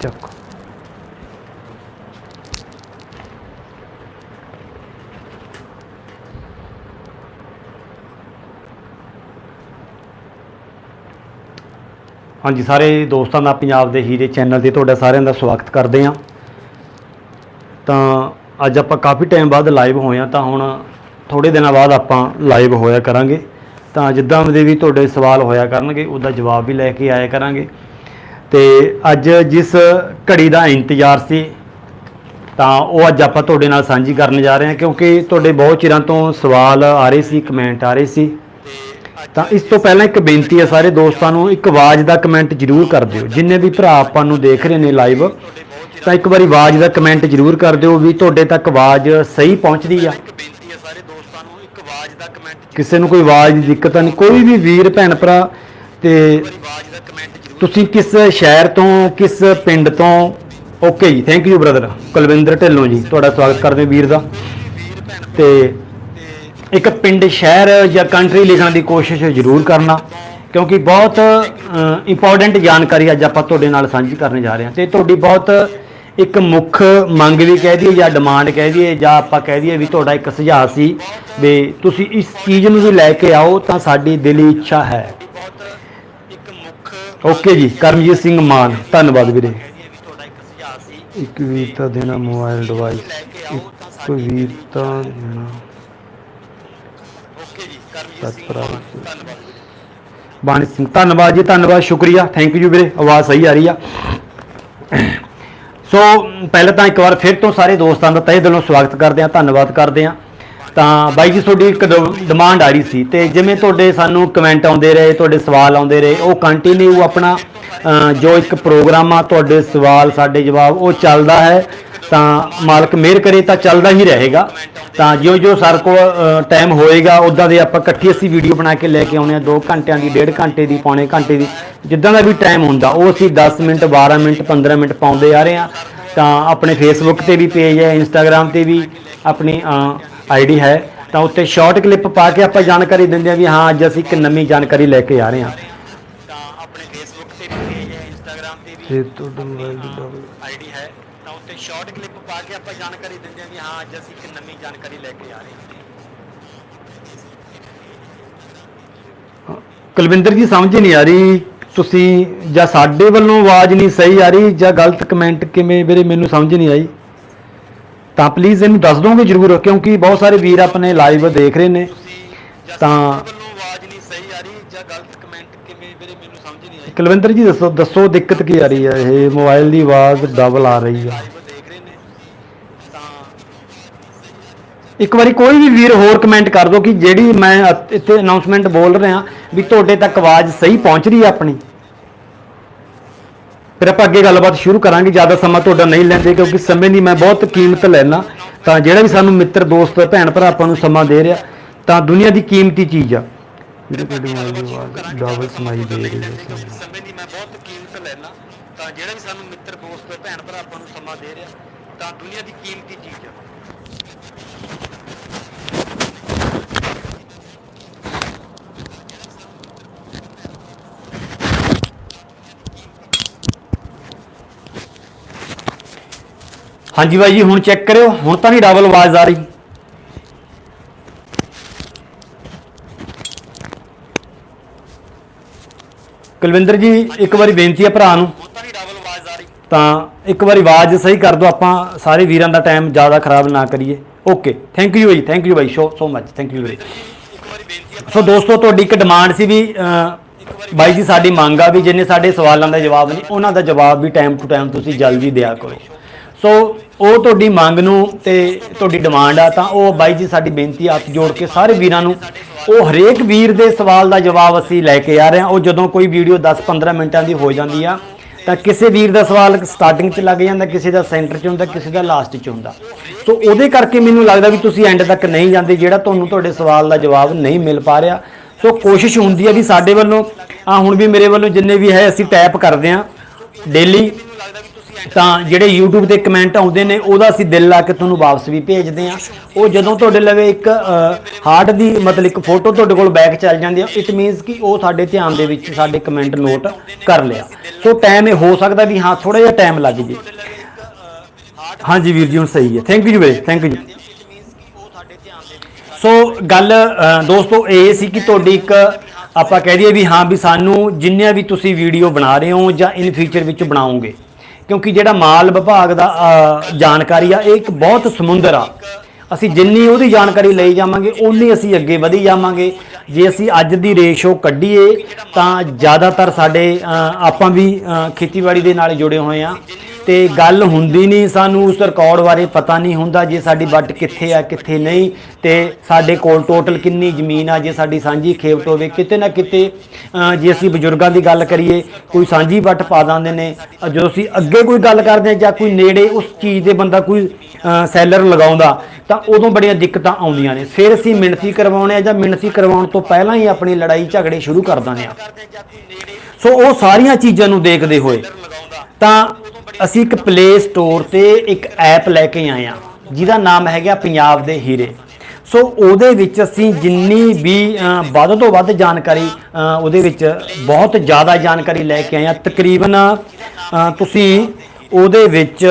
ਚੱਕ ਹਾਂਜੀ, ਸਾਰੇ ਦੋਸਤਾਂ ਦਾ ਪੰਜਾਬ ਦੇ ਹੀਰੇ ਚੈਨਲ ਤੇ ਤੁਹਾਡਾ ਸਾਰਿਆਂ ਦਾ ਸਵਾਗਤ ਕਰਦੇ ਹਾਂ। ਤਾਂ ਅੱਜ ਆਪਾਂ ਕਾਫੀ ਟਾਈਮ ਬਾਅਦ ਲਾਈਵ ਹੋਏ ਹਾਂ, ਤਾਂ ਹੁਣ ਥੋੜੇ ਦਿਨਾਂ ਬਾਅਦ ਆਪਾਂ ਲਾਈਵ ਹੋਇਆ ਕਰਾਂਗੇ। ਤਾਂ ਜਿੱਦਾਂ ਦੇ ਵੀ ਤੁਹਾਡੇ ਸਵਾਲ ਹੋਇਆ ਕਰਨਗੇ, ਉਹਦਾ ਜਵਾਬ ਵੀ ਲੈ ਕੇ ਆਇਆ ਕਰਾਂਗੇ। ਤੇ ਅੱਜ ਜਿਸ ਘੜੀ ਦਾ ਇੰਤਜ਼ਾਰ ਸੀ, ਤਾਂ ਉਹ ਅੱਜ ਆਪਾਂ ਤੁਹਾਡੇ ਨਾਲ ਸਾਂਝੀ ਕਰਨ ਜਾ ਰਹੇ ਹਾਂ, ਕਿਉਂਕਿ ਤੁਹਾਡੇ ਬਹੁਤ ਚਿਰਾਂ ਤੋਂ ਸਵਾਲ ਆ ਰਹੇ ਸੀ, ਕਮੈਂਟ ਆ ਰਹੇ ਸੀ। ਤਾਂ ਇਸ ਤੋਂ ਪਹਿਲਾਂ ਇੱਕ ਬੇਨਤੀ ਹੈ ਸਾਰੇ ਦੋਸਤਾਂ ਨੂੰ, ਇੱਕ ਆਵਾਜ਼ ਦਾ ਕਮੈਂਟ ਜ਼ਰੂਰ ਕਰ ਦਿਓ। ਜਿੰਨੇ ਵੀ ਭਰਾ ਆਪਾਂ ਨੂੰ ਦੇਖ ਰਹੇ ਨੇ ਲਾਈਵ, ਤਾਂ ਇੱਕ ਵਾਰੀ ਆਵਾਜ਼ ਦਾ ਕਮੈਂਟ ਜ਼ਰੂਰ ਕਰ ਦਿਓ ਵੀ ਤੁਹਾਡੇ ਤੱਕ ਆਵਾਜ਼ ਸਹੀ ਪਹੁੰਚਦੀ ਆ। ਕਿਸੇ ਨੂੰ ਕੋਈ ਆਵਾਜ਼ ਦੀ ਦਿੱਕਤ ਨਹੀਂ, ਕੋਈ ਵੀ ਵੀਰ, ਭੈਣ, ਭਰਾ ਤੇ ਆਵਾਜ਼ ਦਾ ਕਮੈਂਟ ਜ਼ਰੂਰ ਤੁਸੀਂ ਕਿਸ ਸ਼ਹਿਰ ਤੋਂ, ਕਿਸ ਪਿੰਡ ਤੋਂ? ਓਕੇ ਜੀ thank you brother Kulwinder Dhillon ji, ਤੁਹਾਡਾ ਸਵਾਗਤ ਕਰਦੇ ਹਾਂ ਵੀਰ ਦਾ। ਵੀਰ ਤੇ ਇੱਕ ਪਿੰਡ, ਸ਼ਹਿਰ ਜਾਂ ਕੰਟਰੀ ਲਿਖਣ ਦੀ ਕੋਸ਼ਿਸ਼ ਜ਼ਰੂਰ ਕਰਨਾ, ਕਿਉਂਕਿ ਬਹੁਤ ਇੰਪੋਰਟੈਂਟ ਜਾਣਕਾਰੀ ਅੱਜ ਆਪਾਂ ਤੁਹਾਡੇ ਨਾਲ ਸਾਂਝੀ ਕਰਨ ਜਾ ਰਹੇ ਹਾਂ। ਤੇ ਤੁਹਾਡੀ ਬਹੁਤ ਇੱਕ ਮੁੱਖ ਮੰਗ ਵੀ ਕਹਿ ਦਈਏ ਜਾਂ ਡਿਮਾਂਡ ਕਹਿ ਦਈਏ, ਜਾਂ ਆਪਾਂ ਕਹਿ ਦਈਏ ਵੀ ਤੁਹਾਡਾ ਇੱਕ ਸੁਝਾਅ ਸੀ ਵੀ ਤੁਸੀਂ ਇਸ ਚੀਜ਼ ਨੂੰ ਵੀ ਲੈ ਕੇ ਆਓ ਤਾਂ ਸਾਡੀ ਦਿਲੀ ਇੱਛਾ ਹੈ। ਓਕੇ ਜੀ ਕਰਮਜੀਤ ਸਿੰਘ ਮਾਨ ਧੰਨਵਾਦ ਵੀਰੇ। ਇੱਕ ਸੁਝਾਅ ਸੀ ਇੱਕ ਵੀਰਤਾ ਦੇਣਾ ਮੋਬਾਈਲ ਡਿਵਾਈਸ ਲੈ ਕੇ ਆਓ ਤਾਂ ਇੱਕ ਸਾਡੀ ਵੀਰਤਾ ਦੇਣਾ। ਓਕੇ ਜੀ ਕਰਮਜੀਤ ਸਿੰਘ ਧੰਨਵਾਦ ਵੀਰੇ। ਬਾਣੀ ਸਿੰਘ ਧੰਨਵਾਦ ਜੀ ਧੰਨਵਾਦ ਸ਼ੁਕਰੀਆ। ਥੈਂਕ ਯੂ ਵੀਰੇ ਆਵਾਜ਼ ਸਹੀ ਆ ਰਹੀ ਆ। ਸੋ ਪਹਿਲਾਂ ਤਾਂ ਇੱਕ ਵਾਰ ਫਿਰ ਤੋਂ ਸਾਰੇ ਦੋਸਤਾਂ ਦਾ ਤਹਿ ਦਿਲੋਂ ਸਵਾਗਤ ਕਰਦੇ ਆ ਧੰਨਵਾਦ ਕਰਦੇ ਆ ਤਾਂ ਬਾਈ ਜੀ, ਤੁਹਾਡੀ ਇੱਕ ਡਿਮਾਂਡ ਆ ਰਹੀ ਸੀ ਤੇ ਜਿਵੇਂ ਤੁਹਾਡੇ ਸਾਨੂੰ ਕਮੈਂਟ ਆਉਂਦੇ ਰਹੇ, ਤੁਹਾਡੇ ਸਵਾਲ ਆਉਂਦੇ ਰਹੇ, ਉਹ ਕੰਟੀਨਿਊ ਆਪਣਾ ਜੋ ਇੱਕ ਪ੍ਰੋਗਰਾਮ ਆ, ਤੁਹਾਡੇ ਸਵਾਲ, ਸਾਡੇ ਜਵਾਬ, ਉਹ ਚੱਲਦਾ ਹੈ। ਤਾਂ ਮਾਲਕ ਮਿਹਰ ਕਰੇ ਤਾਂ ਚੱਲਦਾ ਹੀ ਰਹੇਗਾ। ਤਾਂ ਜਿਉਂ-ਜਿਉਂ ਸਰ ਕੋਲ ਟਾਈਮ ਹੋਏਗਾ ਉਦਾਂ ਦੇ ਆਪਾਂ ਇਕੱਠੀ ਅਸੀਂ ਵੀਡੀਓ ਬਣਾ ਕੇ ਲੈ ਕੇ ਆਉਣੇ ਆ 2 ਘੰਟਿਆਂ ਦੀ 1.5 ਘੰਟੇ ਦੀ, ਪੌਣੇ ਘੰਟੇ ਦੀ, ਜਿੱਦਾਂ ਦਾ ਵੀ ਟਾਈਮ ਹੁੰਦਾ, ਉਹ ਅਸੀਂ 10 ਮਿੰਟ 12 ਮਿੰਟ 15 ਮਿੰਟ ਪਾਉਂਦੇ ਆ ਰਹੇ ਆ। ਤਾਂ ਆਪਣੇ ਫੇਸਬੁੱਕ ਤੇ ਵੀ ਪੇਜ ਹੈ ਇੰਸਟਾਗ੍ਰam ਤੇ ਵੀ, ਆਪਣੀ ਆਈਡੀ ਹੈ ਤਾਂ ਉੱਤੇ ਸ਼ਾਰਟ ਕਲਿੱਪ ਪਾ ਕੇ ਆਪਾਂ ਜਾਣਕਾਰੀ ਦਿੰਦੇ ਆ ਵੀ ਹਾਂ ਅੱਜ ਅਸੀਂ ਇੱਕ ਨਵੀਂ ਜਾਣਕਾਰੀ ਲੈ ਕੇ ਆ ਰਹੇ ਹਾਂ। ਤਾਂ ਆਪਣੇ ਫੇਸਬੁੱਕ ਤੇ ਵੀ ਪੇਜ ਹੈ ਇੰਸਟਾਗ੍ਰam ਤੇ ਵੀ ਤੇ ਤੁਹਾਡਾ ਮੋਬਾਈਲ ਦੀ ਡਬਲ ਆਈਡੀ ਹੈ। ਤਾਂ ਉੱਤੇ ਸ਼ਾਰਟ ਕਲਿੱਪ ਪਾ ਕੇ ਆਪਾਂ ਜਾਣਕਾਰੀ ਦਿੰਦੇ ਹਾਂ ਵੀ ਹਾਂ ਅੱਜ ਅਸੀਂ ਇੱਕ ਨਵੀਂ ਜਾਣਕਾਰੀ ਲੈ ਕੇ ਆ ਰਹੇ ਹਾਂ। ਕੁਲਵਿੰਦਰ ਜੀ ਸਮਝ ਨਹੀਂ ਆ ਰਹੀ ਤੁਸੀਂ ਜਾਂ ਸਾਡੇ ਵੱਲੋਂ ਆਵਾਜ਼ ਨਹੀਂ ਸਹੀ ਆ ਰਹੀ ਜਾਂ ਗਲਤ ਕਮੈਂਟ ਕਿਵੇਂ ਵੀਰੇ ਮੈਨੂੰ ਸਮਝ ਨਹੀਂ ਆਈ। ਤਾਂ ਪਲੀਜ਼ ਇਹਨੂੰ ਦੱਸ ਦੋਗੇ ਜਰੂਰ, ਕਿਉਂਕਿ ਬਹੁਤ ਸਾਰੇ ਵੀਰ ਆਪਣੇ ਲਾਈਵ ਦੇਖ ਰਹੇ ਨੇ। ਤਾਂ- ਆਵਾਜ਼ ਨਹੀਂ ਸਹੀ ਆ ਰਹੀ ਜਾਂ ਗਲਤ ਕਮੈਂਟ ਕਿਵੇਂ ਵੀਰੇ ਮੈਨੂੰ ਸਮਝ ਨਹੀਂ ਆਈ ਕੁਲਵਿੰਦਰ ਜੀ, ਦੱਸੋ ਦੱਸੋ ਦਿੱਕਤ ਕੀ ਆ ਰਹੀ ਹੈ ਇਹ ਮੋਬਾਈਲ ਦੀ ਆਵਾਜ਼ ਡਬਲ ਆ ਰਹੀ ਹੈ ਇੱਕ ਵਾਰੀ ਕੋਈ ਵੀ ਵੀਰ ਹੋਰ ਕਮੈਂਟ ਕਰ ਦਿਓ ਕਿ ਜਿਹੜੀ ਮੈਂ ਇੱਥੇ ਅਨਾਉਂਸਮੈਂਟ ਬੋਲ ਰਿਹਾ ਵੀ ਤੁਹਾਡੇ ਤੱਕ ਆਵਾਜ਼ ਸਹੀ ਪਹੁੰਚ ਰਹੀ ਹੈ ਆਪਣੀ। ਫਿਰ ਆਪਾਂ ਅੱਗੇ ਗੱਲਬਾਤ ਸ਼ੁਰੂ ਕਰਾਂਗੇ, ਜ਼ਿਆਦਾ ਸਮਾਂ ਤੁਹਾਡਾ ਨਹੀਂ ਲੈਂਦੇ ਕਿਉਂਕਿ ਸਮੇਂ ਦੀ ਮੈਂ ਬਹੁਤ ਕੀਮਤ ਲੈਣਾ ਤਾਂ ਜਿਹੜਾ ਵੀ ਸਾਨੂੰ ਮਿੱਤਰ, ਦੋਸਤ, ਭੈਣ ਭਰਾ ਆਪਾਂ ਨੂੰ ਸਮਾਂ ਦੇ ਰਿਹਾ, ਤਾਂ ਦੁਨੀਆ ਦੀ ਕੀਮਤੀ ਚੀਜ਼ ਆ। ਵੀਰੇ ਤੁਹਾਡੀ ਮੋਬਾਈਲ ਦੀ ਆਵਾਜ਼ ਡਬਲ ਸੁਣਾਈ ਦੇ ਰਹੀ ਹੈ। ਸਮੇਂ ਦੀ ਮੈਂ ਬਹੁਤ ਕੀਮਤ ਲੈਣਾ ਤਾਂ ਜਿਹੜਾ ਵੀ ਸਾਨੂੰ ਮਿੱਤਰ, ਦੋਸਤ, ਭੈਣ ਭਰਾ ਆਪਾਂ ਨੂੰ ਸਮਾਂ ਦੇ ਰਿਹਾ, ਤਾਂ ਦੁਨੀਆ ਦੀ ਕੀਮਤੀ ਚੀਜ਼ ਆ। ਹਾਂਜੀ ਬਾਈ ਜੀ ਹੁਣ ਚੈੱਕ ਕਰਿਓ। ਹੁਣ ਤਾਂ ਨਹੀਂ ਡਬਲ ਆਵਾਜ਼ ਆ ਰਹੀ। ਕੁਲਵਿੰਦਰ ਜੀ ਇੱਕ ਵਾਰੀ ਬੇਨਤੀ ਹੈ ਭਰਾ ਨੂੰ। ਤਾਂ ਇੱਕ ਵਾਰੀ ਆਵਾਜ਼ ਸਹੀ ਕਰ ਦਿਓ ਆਪਾਂ ਸਾਰੇ ਵੀਰਾਂ ਦਾ ਟਾਈਮ ਜ਼ਿਆਦਾ ਖਰਾਬ ਨਾ ਕਰੀਏ। ਓਕੇ ਥੈਂਕ ਯੂ ਜੀ thank you bye so so much thank you very so ਦੋਸਤੋ ਤੁਹਾਡੀ ਇੱਕ ਡਿਮਾਂਡ ਸੀ ਵੀ ਬਾਈ ਜੀ ਸਾਡੀ ਮੰਗ ਆ ਵੀ ਜਿੰਨੇ ਸਾਡੇ ਸਵਾਲਾਂ ਦਾ ਜਵਾਬ ਨਹੀਂ ਉਹਨਾਂ ਦਾ ਜਵਾਬ ਵੀ ਟਾਈਮ ਟੂ ਟਾਈਮ ਤੁਸੀਂ ਜਲਦੀ ਦਿਆ ਕਰੋ। ਸੋ ਉਹ ਤੁਹਾਡੀ ਮੰਗ ਨੂੰ ਤੇ ਤੁਹਾਡੀ ਡਿਮਾਂਡ ਆ, ਤਾਂ ਉਹ ਬਾਈ ਜੀ ਸਾਡੀ ਬੇਨਤੀ ਹੱਥ ਜੋੜ ਕੇ ਸਾਰੇ ਵੀਰਾਂ ਨੂੰ। ਉਹ ਹਰੇਕ ਵੀਰ ਦੇ ਸਵਾਲ ਦਾ ਜਵਾਬ ਅਸੀਂ ਲੈ ਕੇ ਆ ਰਹੇ ਹਾਂ। ਉਹ ਜਦੋਂ ਕੋਈ ਵੀਡੀਓ 10-15 ਮਿੰਟਾਂ ਦੀ ਹੋ ਜਾਂਦੀ ਆ, ਤਾਂ ਕਿਸੇ ਵੀਰ ਦਾ ਸਵਾਲ ਸਟਾਰਟਿੰਗ 'ਚ ਲੱਗ ਜਾਂਦਾ, ਕਿਸੇ ਦਾ ਸੈਂਟਰ 'ਚ ਹੁੰਦਾ, ਕਿਸੇ ਦਾ ਲਾਸਟ 'ਚ ਹੁੰਦਾ। ਸੋ ਉਹਦੇ ਕਰਕੇ ਮੈਨੂੰ ਲੱਗਦਾ ਵੀ ਤੁਸੀਂ ਐਂਡ ਤੱਕ ਨਹੀਂ ਜਾਂਦੇ, ਜਿਹੜਾ ਤੁਹਾਨੂੰ ਤੁਹਾਡੇ ਸਵਾਲ ਦਾ ਜਵਾਬ ਨਹੀਂ ਮਿਲ ਪਾ ਰਿਹਾ। ਸੋ ਕੋਸ਼ਿਸ਼ ਹੁੰਦੀ ਹੈ ਵੀ ਸਾਡੇ ਵੱਲੋਂ, ਆ ਹੁਣ ਵੀ ਮੇਰੇ ਵੱਲੋਂ ਜਿੰਨੇ ਵੀ ਹੈ, ਅਸੀਂ ਟੈਪ ਕਰਦੇ ਹਾਂ। ਡੇਲੀ ਤਾਂ ਜਿਹੜੇ YouTube ਤੇ ਕਮੈਂਟ ਆਉਂਦੇ ਨੇ, ਉਹਦਾ ਅਸੀਂ ਦਿਲ ਲਾ ਕੇ ਤੁਹਾਨੂੰ ਵਾਪਸ ਵੀ ਭੇਜਦੇ ਆ ਉਹ ਜਦੋਂ ਤੁਹਾਡੇ ਲਵੇ ਇੱਕ ਹਾਰਟ ਦੀ ਮਤਲਬ ਇੱਕ ਫੋਟੋ ਤੁਹਾਡੇ ਕੋਲ ਬੈਕ ਚੱਲ ਜਾਂਦੀ ਆ ਇਟ ਮੀਨਸ ਕਿ ਉਹ ਸਾਡੇ ਧਿਆਨ ਦੇ ਵਿੱਚ ਸਾਡੇ ਕਮੈਂਟ ਨੋਟ ਕਰ ਲਿਆ। ਸੋ ਟਾਈਮ ਇਹ ਹੋ ਸਕਦਾ ਵੀ ਹਾਂ ਥੋੜਾ ਜਿਹਾ ਟਾਈਮ ਲੱਗ ਜੇ। ਹਾਂਜੀ ਵੀਰ ਜੀ, ਹੁਣ ਸਹੀ ਹੈ। ਥੈਂਕ ਯੂ ਜੀ ਵੀਰੇ ਥੈਂਕ ਯੂ ਜੀ। ਸੋ ਗੱਲ ਦੋਸਤੋ, ਇਹ ਸੀ ਕਿ ਤੁਹਾਡੀ ਇੱਕ, ਆਪਾਂ ਕਹਿ ਦਈਏ ਵੀ ਹਾਂ, ਵੀ ਸਾਨੂੰ ਜਿੰਨੀਆਂ ਵੀ ਤੁਸੀਂ ਵੀਡੀਓ ਬਣਾ ਰਹੇ ਹੋ ਜਾਂ ਇਨ ਫਿਊਚਰ ਵਿੱਚ ਬਣਾਓਗੇ ਕਿਉਂਕਿ ਜਿਹੜਾ ਮਾਲ ਵਿਭਾਗ ਦਾ ਜਾਣਕਾਰੀ ਆ, ਇਹ ਇੱਕ ਬਹੁਤ ਸਮੁੰਦਰ ਆ। ਅਸੀਂ ਜਿੰਨੀ ਉਹਦੀ ਜਾਣਕਾਰੀ ਲਈ ਜਾਵਾਂਗੇ ਉਨੀ ਅਸੀਂ ਅੱਗੇ ਵਧੀ ਜਾਵਾਂਗੇ। ਜੇ ਅਸੀਂ ਅੱਜ ਦੀ ਰੇਸ਼ੋ ਕੱਢੀਏ, ਤਾਂ ਜ਼ਿਆਦਾਤਰ ਸਾਡੇ ਆਪਾਂ ਵੀ ਖੇਤੀਬਾੜੀ ਦੇ ਨਾਲ ਜੁੜੇ ਹੋਏ ਆ। ਤੇ ਗੱਲ ਹੁੰਦੀ ਨਹੀਂ ਸਾਨੂੰ, ਉਸ ਰਿਕਾਰਡ ਬਾਰੇ ਪਤਾ ਨਹੀਂ ਹੁੰਦਾ ਜੇ ਸਾਡੀ ਵੱਟ ਕਿੱਥੇ ਆ, ਕਿੱਥੇ ਨਹੀਂ। ਤੇ ਸਾਡੇ ਕੋਲ ਟੋਟਲ ਕਿੰਨੀ ਜ਼ਮੀਨ ਆ, ਜੇ ਸਾਡੀ ਸਾਂਝੀ ਖੇਤ ਹੋਵੇ, ਕਿਤੇ ਨਾ ਕਿਤੇ ਜੇ ਅਸੀਂ ਬਜ਼ੁਰਗਾਂ ਦੀ ਗੱਲ ਕਰੀਏ, ਕੋਈ ਸਾਂਝੀ ਵੱਟ ਪਾ ਦਿੰਦੇ ਨੇ ਜਦੋਂ ਅਸੀਂ ਅੱਗੇ ਕੋਈ ਗੱਲ ਕਰਦੇ ਹਾਂ ਜਾਂ ਕੋਈ ਨੇੜੇ ਉਸ ਚੀਜ਼ ਦੇ ਬੰਦਾ ਕੋਈ ਸੈਲਰ ਲਗਾਉਂਦਾ, ਤਾਂ ਉਦੋਂ ਬੜੀਆਂ ਦਿੱਕਤਾਂ ਆਉਂਦੀਆਂ ਨੇ। ਫਿਰ ਅਸੀਂ ਮਿਣਤੀ ਕਰਵਾਉਣੇ ਆ ਜਾਂ ਮਿਣਤੀ ਕਰਵਾਉਣ ਤੋਂ ਪਹਿਲਾਂ ਹੀ ਆਪਣੀ ਲੜਾਈ ਝਗੜੇ ਸ਼ੁਰੂ ਕਰ ਦਿੰਦੇ ਆ। ਸੋ ਉਹ ਸਾਰੀਆਂ ਚੀਜ਼ਾਂ ਨੂੰ ਦੇਖਦੇ ਹੋਏ ਤਾਂ ਅਸੀਂ ਇੱਕ ਪਲੇ ਸਟੋਰ ਤੇ ਇੱਕ ਐਪ ਲੈ ਕੇ ਆਏ ਆ ਜਿਹਦਾ ਨਾਮ ਹੈਗਾ ਪੰਜਾਬ ਦੇ ਹੀਰੇ। ਸੋ ਉਹਦੇ ਵਿੱਚ ਅਸੀਂ ਜਿੰਨੀ ਵੀ ਵੱਧ ਤੋਂ ਵੱਧ ਜਾਣਕਾਰੀ ਉਹਦੇ ਵਿੱਚ ਬਹੁਤ ਜ਼ਿਆਦਾ ਜਾਣਕਾਰੀ ਲੈ ਕੇ ਆਏ ਆ ਤਕਰੀਬਨ ਤੁਸੀਂ ਉਹਦੇ ਵਿੱਚ